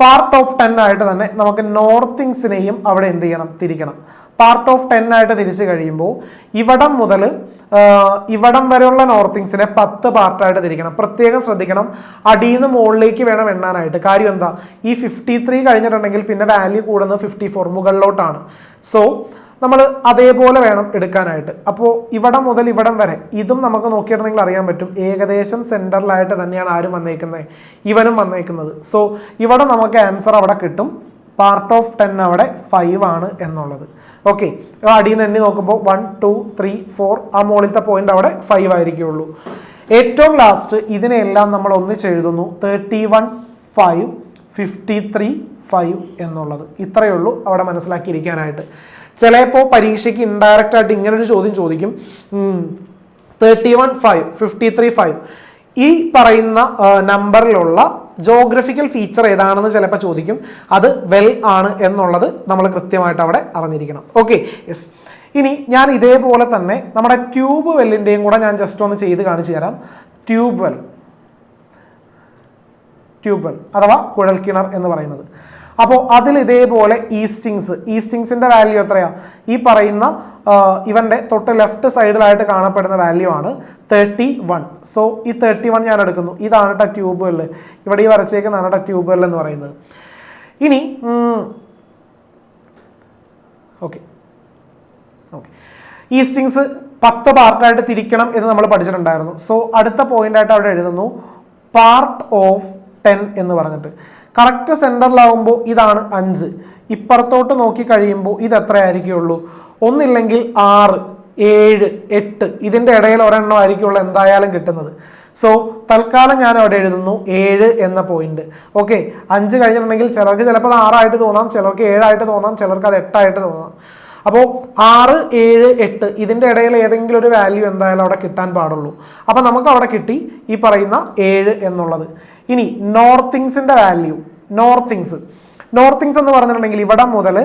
പാർട്ട് ഓഫ് ടെൻ ആയിട്ട് തന്നെ നമുക്ക് നോർത്തിങ്സിനെയും അവിടെ എന്ത് ചെയ്യണം? തിരിക്കണം. പാർട്ട് ഓഫ് ടെൻ ആയിട്ട് തിരിച്ചു കഴിയുമ്പോൾ ഇവിടം മുതൽ ഇവിടം വരെയുള്ള നോർത്തിങ്സിനെ പത്ത് പാർട്ടായിട്ട് തിരിക്കണം. പ്രത്യേകം ശ്രദ്ധിക്കണം. അടിയിൽ നിന്ന് മുകളിലേക്ക് വേണം എണ്ണാനായിട്ട്. കാര്യം എന്താ? ഈ ഫിഫ്റ്റി ത്രീ കഴിഞ്ഞിട്ടുണ്ടെങ്കിൽ പിന്നെ വാല്യൂ കൂടുന്നത് ഫിഫ്റ്റി ഫോർ മുകളിലോട്ടാണ്. സോ നമ്മൾ അതേപോലെ വേണം എടുക്കാനായിട്ട്. അപ്പോൾ ഇവിടം മുതൽ ഇവിടം വരെ ഇതും നമുക്ക് നോക്കിയിട്ടുണ്ടെങ്കിൽ അറിയാൻ പറ്റും. ഏകദേശം സെന്ററിലായിട്ട് തന്നെയാണ് ആരും വന്നേക്കുന്നത് ഇവനും വന്നേക്കുന്നത്. സോ ഇവിടെ നമുക്ക് ആൻസർ അവിടെ കിട്ടും. പാർട്ട് ഓഫ് ടെൻ അവിടെ ഫൈവ് ആണ് എന്നുള്ളത്. ഓക്കെ അടിയിൽ നിന്ന് എണ്ണി നോക്കുമ്പോൾ വൺ ടു ത്രീ ഫോർ ആ മുകളിലത്തെ പോയിന്റ് അവിടെ ഫൈവ് ആയിരിക്കുള്ളൂ. ഏറ്റവും ലാസ്റ്റ് ഇതിനെല്ലാം നമ്മൾ ഒന്നിച്ചെഴുതുന്നു thirty one five fifty three five എന്നുള്ളത്. ഇത്രയേ ഉള്ളൂ അവിടെ മനസ്സിലാക്കിയിരിക്കാനായിട്ട്. ചിലപ്പോൾ പരീക്ഷയ്ക്ക് ഇൻഡയറക്റ്റ് ആയിട്ട് ഇങ്ങനൊരു ചോദ്യം ചോദിക്കും. Thirty one five fifty three five ഈ പറയുന്ന നമ്പറിലുള്ള ജോഗ്രഫിക്കൽ ഫീച്ചർ ഏതാണെന്ന് ചിലപ്പോൾ ചോദിക്കും. അത് വെൽ ആണ് എന്നുള്ളത് നമ്മൾ കൃത്യമായിട്ട് അവിടെ അറിഞ്ഞിരിക്കണം. ഓക്കെ യെസ് ഇനി ഞാൻ ഇതേപോലെ തന്നെ നമ്മുടെ ട്യൂബ് വെല്ലിന്റെയും കൂടെ ഞാൻ ജസ്റ്റ് ഒന്ന് ചെയ്ത് കാണിച്ചു തരാം. ട്യൂബ് വെൽ ട്യൂബ് വെൽ അഥവാ കിണർ എന്ന് പറയുന്നത്. അപ്പോൾ അതിൽ ഇതേപോലെ ഈസ്റ്റിങ്സ് ഈസ്റ്റിങ്സിന്റെ വാല്യൂ എത്രയാണ് ഈ പറയുന്ന ഇവന്റെ തൊട്ട് ലെഫ്റ്റ് സൈഡിലായിട്ട് കാണപ്പെടുന്ന വാല്യൂ ആണ് തേർട്ടി വൺ സോ ഈ തേർട്ടി വൺ ഞാൻ എടുക്കുന്നു. ഇതാണ് കേട്ടോ ട്യൂബ് വെല്ല് ഇവിടെ ഈ വരച്ചേക്കുന്നതാണ് കേട്ടോ ട്യൂബ് വെല്ല് എന്ന് പറയുന്നത്. ഇനി ഓക്കെ ഓക്കെ ഈസ്റ്റിങ്സ് പത്ത് പാർട്ടായിട്ട് തിരിക്കണം എന്ന് നമ്മൾ പഠിച്ചിട്ടുണ്ടായിരുന്നു. സോ അടുത്ത പോയിന്റായിട്ട് അവിടെ എഴുതുന്നു. പാർട്ട് ഓഫ് ടെൻ എന്ന് പറഞ്ഞിട്ട്. കറക്റ്റ് സെന്ററിലാവുമ്പോൾ ഇതാണ് അഞ്ച്. ഇപ്പുറത്തോട്ട് നോക്കി കഴിയുമ്പോൾ ഇത് എത്രയായിരിക്കുള്ളൂ? ഒന്നില്ലെങ്കിൽ ആറ് ഏഴ് എട്ട്. ഇതിന്റെ ഇടയിൽ ഒരെണ്ണം ആയിരിക്കുള്ളൂ എന്തായാലും കിട്ടുന്നത്. സോ തൽക്കാലം ഞാൻ അവിടെ എഴുതുന്നു. ഏഴ് എന്ന പോയിന്റ് ഓക്കെ അഞ്ച് കഴിഞ്ഞിട്ടുണ്ടെങ്കിൽ ചിലർക്ക് ചിലപ്പോൾ അത് ആറായിട്ട് തോന്നാം ചിലർക്ക് ഏഴായിട്ട് തോന്നാം ചിലർക്ക് അത് എട്ടായിട്ട് തോന്നാം. അപ്പോൾ ആറ് ഏഴ് എട്ട് ഇതിന്റെ ഇടയിൽ ഏതെങ്കിലും ഒരു വാല്യൂ എന്തായാലും അവിടെ കിട്ടാൻ പാടുള്ളൂ. അപ്പോൾ നമുക്ക് അവിടെ കിട്ടി ഈ പറയുന്ന ഏഴ് എന്നുള്ളത്. ഇനി നോർത്തിങ്സിന്റെ വാല്യൂ നോർത്തിങ്സ്. നോർത്തിങ്സ് എന്ന് പറഞ്ഞിട്ടുണ്ടെങ്കിൽ ഇവിടം മുതൽ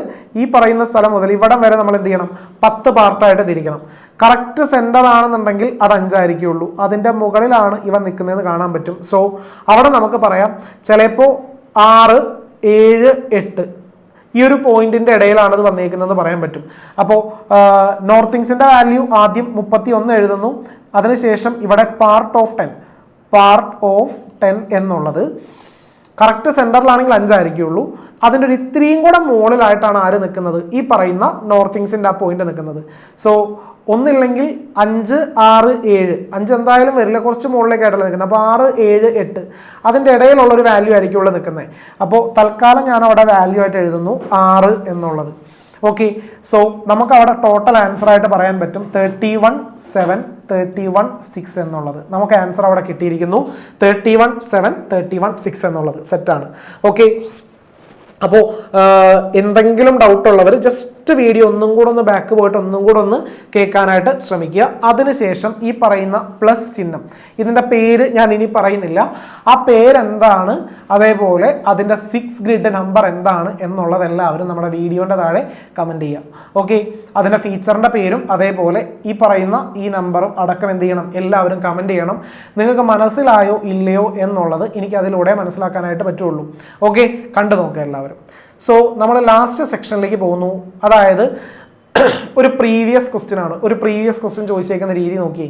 ഈ പറയുന്ന സ്ഥലം മുതൽ ഇവിടം വരെ നമ്മൾ എന്ത് ചെയ്യണം? പത്ത് പാർട്ടായിട്ട് തിരിക്കണം. കറക്റ്റ് സെന്റർ ആണെന്നുണ്ടെങ്കിൽ അത് അഞ്ചായിരിക്കുള്ളൂ. അതിന്റെ മുകളിലാണ് ഇവ നിൽക്കുന്നത് കാണാൻ പറ്റും. സോ അവിടെ നമുക്ക് പറയാം ചിലപ്പോൾ ആറ് ഏഴ് എട്ട് ഈ ഒരു പോയിന്റിന്റെ ഇടയിലാണ് ഇത് വന്നേക്കുന്നതെന്ന് പറയാൻ പറ്റും. അപ്പോൾ നോർത്തിങ്സിന്റെ വാല്യൂ ആദ്യം മുപ്പത്തി ഒന്ന് എഴുതുന്നു. അതിനുശേഷം ഇവിടെ part of ten part of ten എന്നുള്ളത് കറക്റ്റ് സെന്ററിലാണെങ്കിൽ അഞ്ചായിരിക്കുള്ളൂ. അതിന്റെ ഒരു ഇത്രയും കൂടെ മുകളിലായിട്ടാണ് ആര് നിൽക്കുന്നത്? ഈ പറയുന്ന നോർത്തിങ്സിന്റെ ആ പോയിന്റ് നിൽക്കുന്നത്. സോ ഒന്നില്ലെങ്കിൽ അഞ്ച് ആറ് ഏഴ്. അഞ്ച് എന്തായാലും വരില്ല. കുറച്ച് മുകളിലേക്കായിട്ടല്ല നിൽക്കുന്നത്. അപ്പോൾ ആറ് ഏഴ് എട്ട്. അതിന്റെ ഇടയിലുള്ള ഒരു വാല്യൂ ആയിരിക്കും ഉള്ളത് നിൽക്കുന്നത്. അപ്പോൾ തൽക്കാലം ഞാൻ അവിടെ വാല്യൂ ആയിട്ട് എഴുതുന്നു. ആറ് എന്നുള്ളത്. ഓക്കെ സോ നമുക്ക് അവിടെ ടോട്ടൽ ആൻസർ ആയിട്ട് പറയാൻ പറ്റും. Thirty one seven thirty one six എന്നുള്ളത്. നമുക്ക് ആൻസർ അവിടെ കിട്ടിയിരിക്കുന്നു. Thirty one seven thirty one six എന്നുള്ളത് സെറ്റാണ് ഓക്കെ അപ്പോൾ എന്തെങ്കിലും ഡൗട്ട് ഉള്ളവർ ജസ്റ്റ് വീഡിയോ ഒന്നും കൂടെ ഒന്ന് ബാക്ക് പോയിട്ട് ഒന്നും കൂടെ ഒന്ന് കേൾക്കാനായിട്ട് ശ്രമിക്കുക. അതിനുശേഷം ഈ പറയുന്ന പ്ലസ് ചിഹ്നം. ഇതിന്റെ പേര് ഞാൻ ഇനി പറയുന്നില്ല. ആ പേരെന്താണ്? അതേപോലെ അതിന്റെ സിക്സ് ഗ്രിഡ് നമ്പർ എന്താണ് എന്നുള്ളത് എല്ലാവരും നമ്മുടെ വീഡിയോന്റെ താഴെ കമന്റ് ചെയ്യുക. ഓക്കെ അതിന്റെ ഫീച്ചറിന്റെ പേരും അതേപോലെ ഈ പറയുന്ന ഈ നമ്പറും അടക്കം എന്ത് ചെയ്യണം? എല്ലാവരും കമന്റ് ചെയ്യണം. നിങ്ങൾക്ക് മനസ്സിലായോ ഇല്ലയോ എന്നുള്ളത് എനിക്ക് അതിലൂടെ മനസ്സിലാക്കാനായിട്ട് പറ്റുള്ളൂ. ഓക്കെ കണ്ടു നോക്കുക എല്ലാവരും. സോ നമ്മൾ ലാസ്റ്റ് സെക്ഷനിലേക്ക് പോകുന്നു. അതായത് ഒരു പ്രീവിയസ് ക്വസ്റ്റ്യൻ ആണ്. ഒരു പ്രീവിയസ് ക്വസ്റ്റ്യൻ ചോദിച്ചേക്കുന്ന രീതി നോക്കി.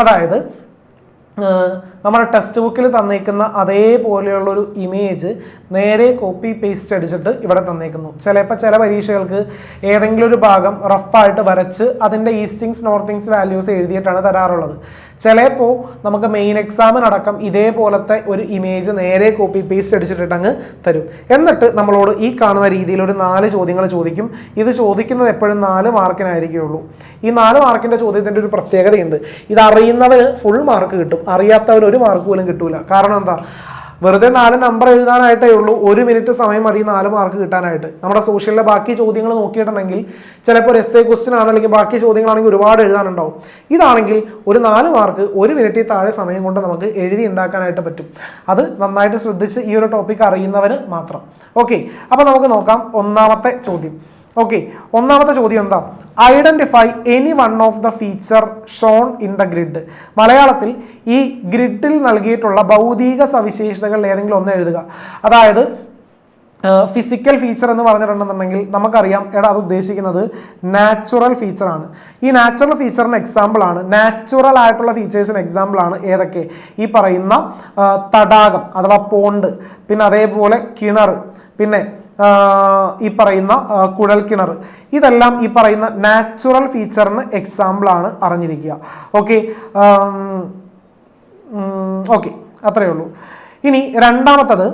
അതായത് നമ്മുടെ ടെക്സ്റ്റ് ബുക്കിൽ തന്നേക്കുന്ന അതേപോലെയുള്ള ഒരു ഇമേജ് നേരെ കോപ്പി പേസ്റ്റ് അടിച്ചിട്ട് ഇവിടെ തന്നേക്കുന്നു. ചിലപ്പോൾ ചില പരീക്ഷകൾക്ക് ഏതെങ്കിലും ഒരു ഭാഗം റഫായിട്ട് വരച്ച് അതിന്റെ ഈസ്റ്റിങ്സ് നോർത്തിങ്സ് വാല്യൂസ് എഴുതിയിട്ടാണ് തരാറുള്ളത്. ചിലപ്പോൾ നമുക്ക് മെയിൻ എക്സാമിനടക്കം ഇതേപോലത്തെ ഒരു ഇമേജ് നേരെ കോപ്പി പേസ്റ്റ് അടിച്ചിട്ടിട്ട് അങ്ങ് തരും. എന്നിട്ട് നമ്മളോട് ഈ കാണുന്ന രീതിയിൽ ഒരു നാല് ചോദ്യങ്ങൾ ചോദിക്കും. ഇത് ചോദിക്കുന്നത് എപ്പോഴും നാല് മാർക്കിനായിരിക്കുള്ളൂ. ഈ നാല് മാർക്കിന്റെ ചോദ്യത്തിന്റെ ഒരു പ്രത്യേകതയുണ്ട്. ഇത് അറിയുന്നവന് ഫുൾ മാർക്ക് കിട്ടും. അറിയാത്തവന് ഒരു മാർക്ക് പോലും കിട്ടൂല. കാരണം എന്താ? വെറുതെ നാല് നമ്പർ എഴുതാനായിട്ടേ ഉള്ളൂ. ഒരു മിനിറ്റ് സമയം മതി നാല് മാർക്ക് കിട്ടാനായിട്ട്. നമ്മുടെ സോഷ്യലിലെ ബാക്കി ചോദ്യങ്ങൾ നോക്കിയിട്ടുണ്ടെങ്കിൽ ചിലപ്പോൾ ഒരു എസ് എ ക്വസ്റ്റ്യൻ ആണ് അല്ലെങ്കിൽ ബാക്കി ചോദ്യങ്ങളാണെങ്കിൽ ഒരുപാട് എഴുതാനുണ്ടാവും. ഇതാണെങ്കിൽ ഒരു നാല് മാർക്ക് ഒരു മിനിറ്റിൽ താഴെ സമയം കൊണ്ട് നമുക്ക് എഴുതി ഉണ്ടാക്കാനായിട്ട് പറ്റും. അത് നന്നായിട്ട് ശ്രദ്ധിച്ച് ഈ ഒരു ടോപ്പിക് അറിയുന്നവന് മാത്രം. ഓക്കെ അപ്പോൾ നമുക്ക് നോക്കാം. ഒന്നാമത്തെ ചോദ്യം. ഓക്കെ ഒന്നാമത്തെ ചോദ്യം എന്താ? Identify any one of the feature shown in the grid മലയാളത്തിൽ ഈ ഗ്രിഡിൽ നൽകിയിട്ടുള്ള ഭൗതിക സവിശേഷതകൾ ഏതെങ്കിലും ഒന്ന് എഴുതുക. അതായത് ഫിസിക്കൽ ഫീച്ചർ എന്ന് പറഞ്ഞിട്ടുണ്ടെന്നുണ്ടെങ്കിൽ നമുക്കറിയാം എടാ അത് ഉദ്ദേശിക്കുന്നത് നാച്ചുറൽ ഫീച്ചറാണ് ഈ നാച്ചുറൽ ഫീച്ചറിന് എക്സാമ്പിൾ ആണ്. നാച്ചുറൽ ആയിട്ടുള്ള ഫീച്ചേഴ്സിന് എക്സാമ്പിൾ ആണ് ഏതൊക്കെ? ഈ പറയുന്ന തടാകം അഥവാ പോണ്ട് പിന്നെ അതേപോലെ കിണർ പിന്നെ ഈ പറയുന്ന കുഴൽ കിണർ. ഇതെല്ലാം ഈ പറയുന്ന നാച്ചുറൽ ഫീച്ചറിന് എക്സാമ്പിളാണ് അറിഞ്ഞിരിക്കുക. ഓക്കെ ഓക്കെ അത്രയേ ഉള്ളൂ. ഇനി രണ്ടാമത്തത്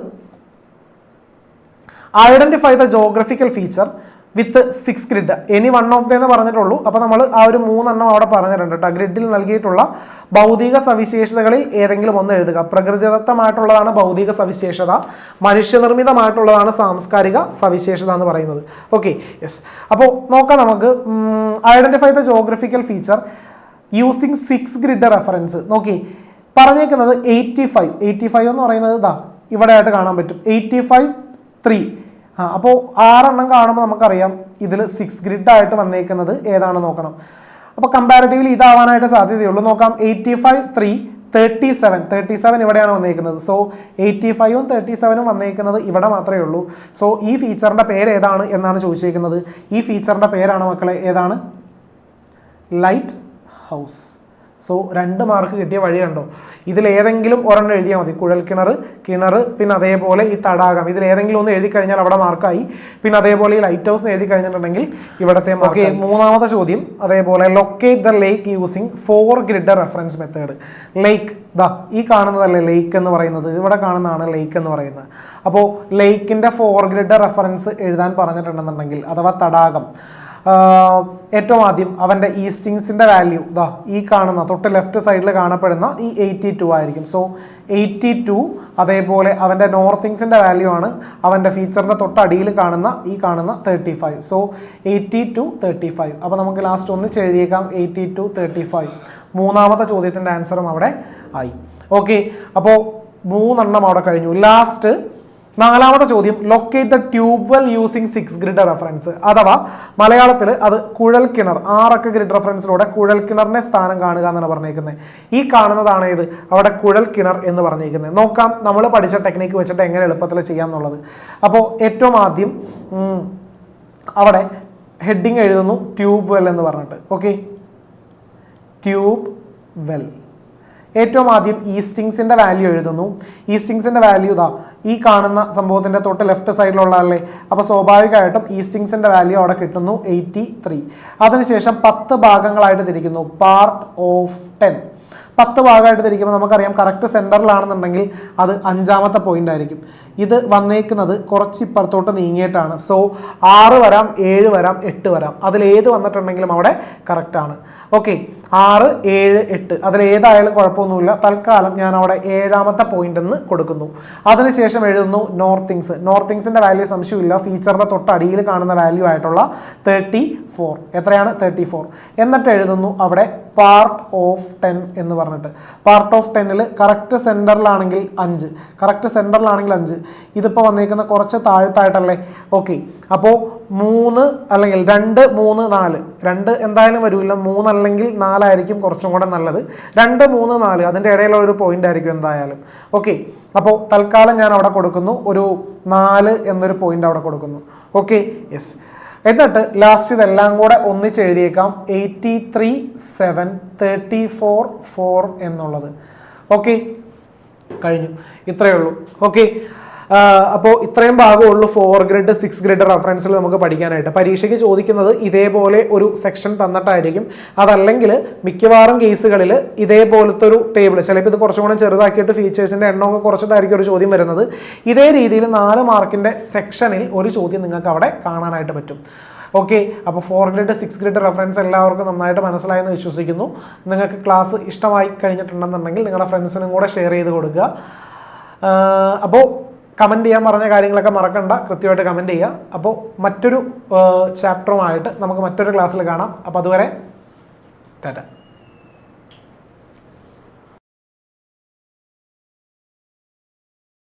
identify the geographical feature with six grid any one of they എന്ന് പറഞ്ഞിട്ടുള്ളൂ. അപ്പോൾ നമ്മൾ ആ ഒരു മൂന്നെണ്ണം അവിടെ പറഞ്ഞിട്ടുണ്ട് കേട്ടോ ഗ്രിഡിൽ നൽകിയിട്ടുള്ള ഭൗതിക സവിശേഷതകളിൽ ഏതെങ്കിലും ഒന്ന് എഴുതുക. പ്രകൃതിദത്തമായിട്ടുള്ളതാണ് ഭൗതിക സവിശേഷത. മനുഷ്യനിർമ്മിതമായിട്ടുള്ളതാണ് സാംസ്കാരിക സവിശേഷത എന്ന് പറയുന്നത്. ഓക്കെ യെസ് അപ്പോൾ നോക്കാം നമുക്ക് identify the geographical feature using six grid reference നോക്കി പറഞ്ഞേക്കുന്നത് എയ്റ്റി ഫൈവ് എയ്റ്റി ഫൈവ് എന്ന് പറയുന്നത് ഇതാ ഇവിടെ ആയിട്ട് കാണാൻ പറ്റും. എയ്റ്റി ഫൈവ് ത്രീ ആ അപ്പോൾ ആറെണ്ണം കാണുമ്പോൾ നമുക്കറിയാം ഇതിൽ സിക്സ് ഗ്രിഡ് ആയിട്ട് വന്നേക്കുന്നത് ഏതാണ് നോക്കണം. അപ്പോൾ കമ്പാരിറ്റീവ്ലി ഇതാവാനായിട്ട് സാധ്യതയുള്ളൂ. നോക്കാം eighty five three thirty seven thirty seven ഇവിടെയാണ് വന്നേക്കുന്നത്. സോ എയ്റ്റി ഫൈവും തേർട്ടി സെവനും വന്നേക്കുന്നത് ഇവിടെ മാത്രമേ ഉള്ളൂ. സോ ഈ ഫീച്ചറിന്റെ പേര് ഏതാണ് എന്നാണ് ചോദിച്ചേക്കുന്നത്. ഈ ഫീച്ചറിന്റെ പേരാണ് മക്കളെ ഏതാണ്? ലൈറ്റ് ഹൗസ് സോ രണ്ട് മാർക്ക് കിട്ടിയ വഴി കണ്ടോ? ഇതിലേതെങ്കിലും ഒരെണ്ണം എഴുതിയാൽ മതി. കുഴൽ കിണർ കിണർ പിന്നെ അതേപോലെ ഈ തടാകം. ഇതിൽ ഏതെങ്കിലും ഒന്ന് എഴുതി കഴിഞ്ഞാൽ അവിടെ മാർക്കായി പിന്നെ അതേപോലെ ഈ ലൈറ്റ് ഹൗസ് എഴുതി കഴിഞ്ഞിട്ടുണ്ടെങ്കിൽ ഇവിടത്തെ മാർക്ക് മൂന്നാമത്തെ ചോദ്യം. അതേപോലെ locate the lake using four grid reference method lake ദാ ഈ കാണുന്നതല്ലേ ലേക്ക് എന്ന് പറയുന്നത്? ഇവിടെ കാണുന്നതാണ് ലേക്ക് എന്ന് പറയുന്നത്. അപ്പോൾ ലേക്കിന്റെ ഫോർ ഗ്രിഡ് റെഫറൻസ് എഴുതാൻ പറഞ്ഞിട്ടുണ്ടെന്നുണ്ടെങ്കിൽ അഥവാ തടാകം ഏറ്റവും ആദ്യം അവന്റെ ഈ സ്റ്റിങ്സിന്റെ വാല്യൂ ഇതാ ഈ കാണുന്ന തൊട്ട് ലെഫ്റ്റ് സൈഡിൽ കാണപ്പെടുന്ന ഈ എയ്റ്റി ടു ആയിരിക്കും. സോ എയ്റ്റി ടു അതേപോലെ അവന്റെ നോർത്തിങ്സിന്റെ വാല്യൂ ആണ്. അവന്റെ ഫീച്ചറിന്റെ തൊട്ടടിയിൽ കാണുന്ന ഈ കാണുന്ന thirty five so eighty two thirty five അപ്പോൾ നമുക്ക് ലാസ്റ്റ് ഒന്ന് എഴുതിയേക്കാം എയ്റ്റി ടു തേർട്ടി ഫൈവ് മൂന്നാമത്തെ ചോദ്യത്തിന്റെ ആൻസറും അവിടെ ആയി. ഓക്കെ അപ്പോൾ മൂന്നെണ്ണം അവിടെ കഴിഞ്ഞു. ലാസ്റ്റ് നാലാമത്തെ ചോദ്യം locate the tube well using six grid reference അഥവാ മലയാളത്തിൽ അത് കുഴൽ കിണർ ആറൊക്കെ ഗ്രിഡ് റെഫറൻസിലൂടെ കുഴൽ കിണറിന്റെ സ്ഥാനം കാണുക എന്നാണ് പറഞ്ഞേക്കുന്നത്. ഈ കാണുന്നതാണ് ഇത് അവിടെ കുഴൽ കിണർ എന്ന് പറഞ്ഞേക്കുന്നത്. നോക്കാം നമ്മൾ പഠിച്ച ടെക്നിക്ക് വെച്ചിട്ട് എങ്ങനെ എളുപ്പത്തിൽ ചെയ്യാം എന്നുള്ളത്. അപ്പോൾ ഏറ്റവും ആദ്യം അവിടെ ഹെഡിങ് എഴുതുന്നു ട്യൂബ് വെൽ എന്ന് പറഞ്ഞിട്ട്. ഓക്കെ ട്യൂബ് വെൽ ഏറ്റവും ആദ്യം ഈസ്റ്റിങ്സിന്റെ വാല്യൂ എഴുതുന്നു. ഈസ്റ്റിങ്സിന്റെ വാല്യൂ ഇതാ ഈ കാണുന്ന സംഭവത്തിന്റെ തൊട്ട് ലെഫ്റ്റ് സൈഡിലുള്ള അല്ലേ? അപ്പോൾ സ്വാഭാവികമായിട്ടും ഈസ്റ്റിങ്സിന്റെ വാല്യൂ അവിടെ കിട്ടുന്നു എയ്റ്റി ത്രീ അതിനുശേഷം പത്ത് ഭാഗങ്ങളായിട്ട് തിരിക്കുന്നു. പാർട്ട് ഓഫ് ടെൻ പത്ത് ഭാഗമായിട്ട് തിരിക്കുമ്പോൾ നമുക്കറിയാം കറക്റ്റ് സെന്ററിലാണെന്നുണ്ടെങ്കിൽ അത് അഞ്ചാമത്തെ പോയിന്റ് ആയിരിക്കും. ഇത് വന്നേക്കുന്നത് കുറച്ച് ഇപ്പുറത്തോട്ട് നീങ്ങിയിട്ടാണ്. സോ ആറ് വരാം ഏഴ് വരാം എട്ട് വരാം. അതിൽ ഏത് വന്നിട്ടുണ്ടെങ്കിലും അവിടെ കറക്റ്റാണ് ഓക്കെ ആറ് ഏഴ് എട്ട്. അതിൽ ഏതായാലും കുഴപ്പമൊന്നുമില്ല. തൽക്കാലം ഞാൻ അവിടെ ഏഴാമത്തെ പോയിന്റ് എന്ന് കൊടുക്കുന്നു. അതിനുശേഷം എഴുതുന്നു നോർത്തിങ്സ് നോർത്തിങ്സിന്റെ വാല്യൂ സംശയമില്ല. ഫീച്ചറിന്റെ തൊട്ടടിയിൽ കാണുന്ന വാല്യൂ ആയിട്ടുള്ള തേർട്ടി ഫോർ എത്രയാണ്? തേർട്ടി എന്നിട്ട് എഴുതുന്നു അവിടെ പാർട്ട് ഓഫ് ടെൻ എന്ന് പറഞ്ഞിട്ട്. പാർട്ട് ഓഫ് ടെന്നിൽ കറക്റ്റ് സെന്ററിലാണെങ്കിൽ അഞ്ച്. കറക്റ്റ് സെന്ററിലാണെങ്കിൽ അഞ്ച്. ഇതിപ്പോൾ വന്നേക്കുന്ന കുറച്ച് താഴത്തായിട്ടല്ലേ? ഓക്കെ അപ്പോൾ മൂന്ന് അല്ലെങ്കിൽ രണ്ട് മൂന്ന് നാല്. രണ്ട് എന്തായാലും വരില്ല മൂന്ന് അല്ലെങ്കിൽ നാലായിരിക്കും കുറച്ചും കൂടെ നല്ലത്. രണ്ട് മൂന്ന് നാല്. അതിന്റെ ഇടയിലുള്ള ഒരു പോയിന്റ് ആയിരിക്കും എന്തായാലും. ഓക്കെ അപ്പോൾ തൽക്കാലം ഞാൻ അവിടെ കൊടുക്കുന്നു. ഒരു നാല് എന്നൊരു പോയിന്റ് അവിടെ കൊടുക്കുന്നു. ഓക്കെ യെസ് എന്നിട്ട് ലാസ്റ്റ് ഇതെല്ലാം കൂടെ ഒന്നിച്ച് എഴുതിയേക്കാം. Eighty three seven thirty four four എന്നുള്ളത്. ഓക്കെ കഴിഞ്ഞു. ഇത്രയേ ഉള്ളൂ. ഓക്കെ അപ്പോൾ ഇത്രയും ഭാഗമുള്ളൂ ഫോർ ഗ്രേഡ് സിക്സ് ഗ്രേഡ് റെഫറൻസിൽ നമുക്ക് പഠിക്കാനായിട്ട്. പരീക്ഷയ്ക്ക് ചോദിക്കുന്നത് ഇതേപോലെ ഒരു സെക്ഷൻ തന്നിട്ടായിരിക്കും. അതല്ലെങ്കിൽ മിക്കവാറും കേസുകളിൽ ഇതേപോലത്തെ ഒരു ടേബിൾ ചിലപ്പോൾ ഇത് കുറച്ചും കൂടെ ചെറുതാക്കിയിട്ട് ഫീച്ചേഴ്സിന്റെ എണ്ണമൊക്കെ കുറച്ചിട്ടായിരിക്കും ഒരു ചോദ്യം വരുന്നത്. ഇതേ രീതിയിൽ നാല് മാർക്കിന്റെ സെക്ഷനിൽ ഒരു ചോദ്യം നിങ്ങൾക്ക് അവിടെ കാണാനായിട്ട് പറ്റും. ഓക്കെ അപ്പോൾ four grade six grade reference എല്ലാവർക്കും നന്നായിട്ട് മനസ്സിലായെന്ന് വിശ്വസിക്കുന്നു. നിങ്ങൾക്ക് ക്ലാസ് ഇഷ്ടമായി കഴിഞ്ഞിട്ടുണ്ടെന്നുണ്ടെങ്കിൽ നിങ്ങളുടെ ഫ്രണ്ട്സിനും കൂടെ ഷെയർ ചെയ്ത് കൊടുക്കുക. അപ്പോൾ കമന്റ് ചെയ്യാൻ പറഞ്ഞ കാര്യങ്ങളൊക്കെ മറക്കണ്ട. കൃത്യമായിട്ട് കമന്റ് ചെയ്യുക. അപ്പോൾ മറ്റൊരു ചാപ്റ്ററുമായിട്ട് നമുക്ക് മറ്റൊരു ക്ലാസ്സിൽ കാണാം. അപ്പോൾ അതുവരെ ടാറ്റ.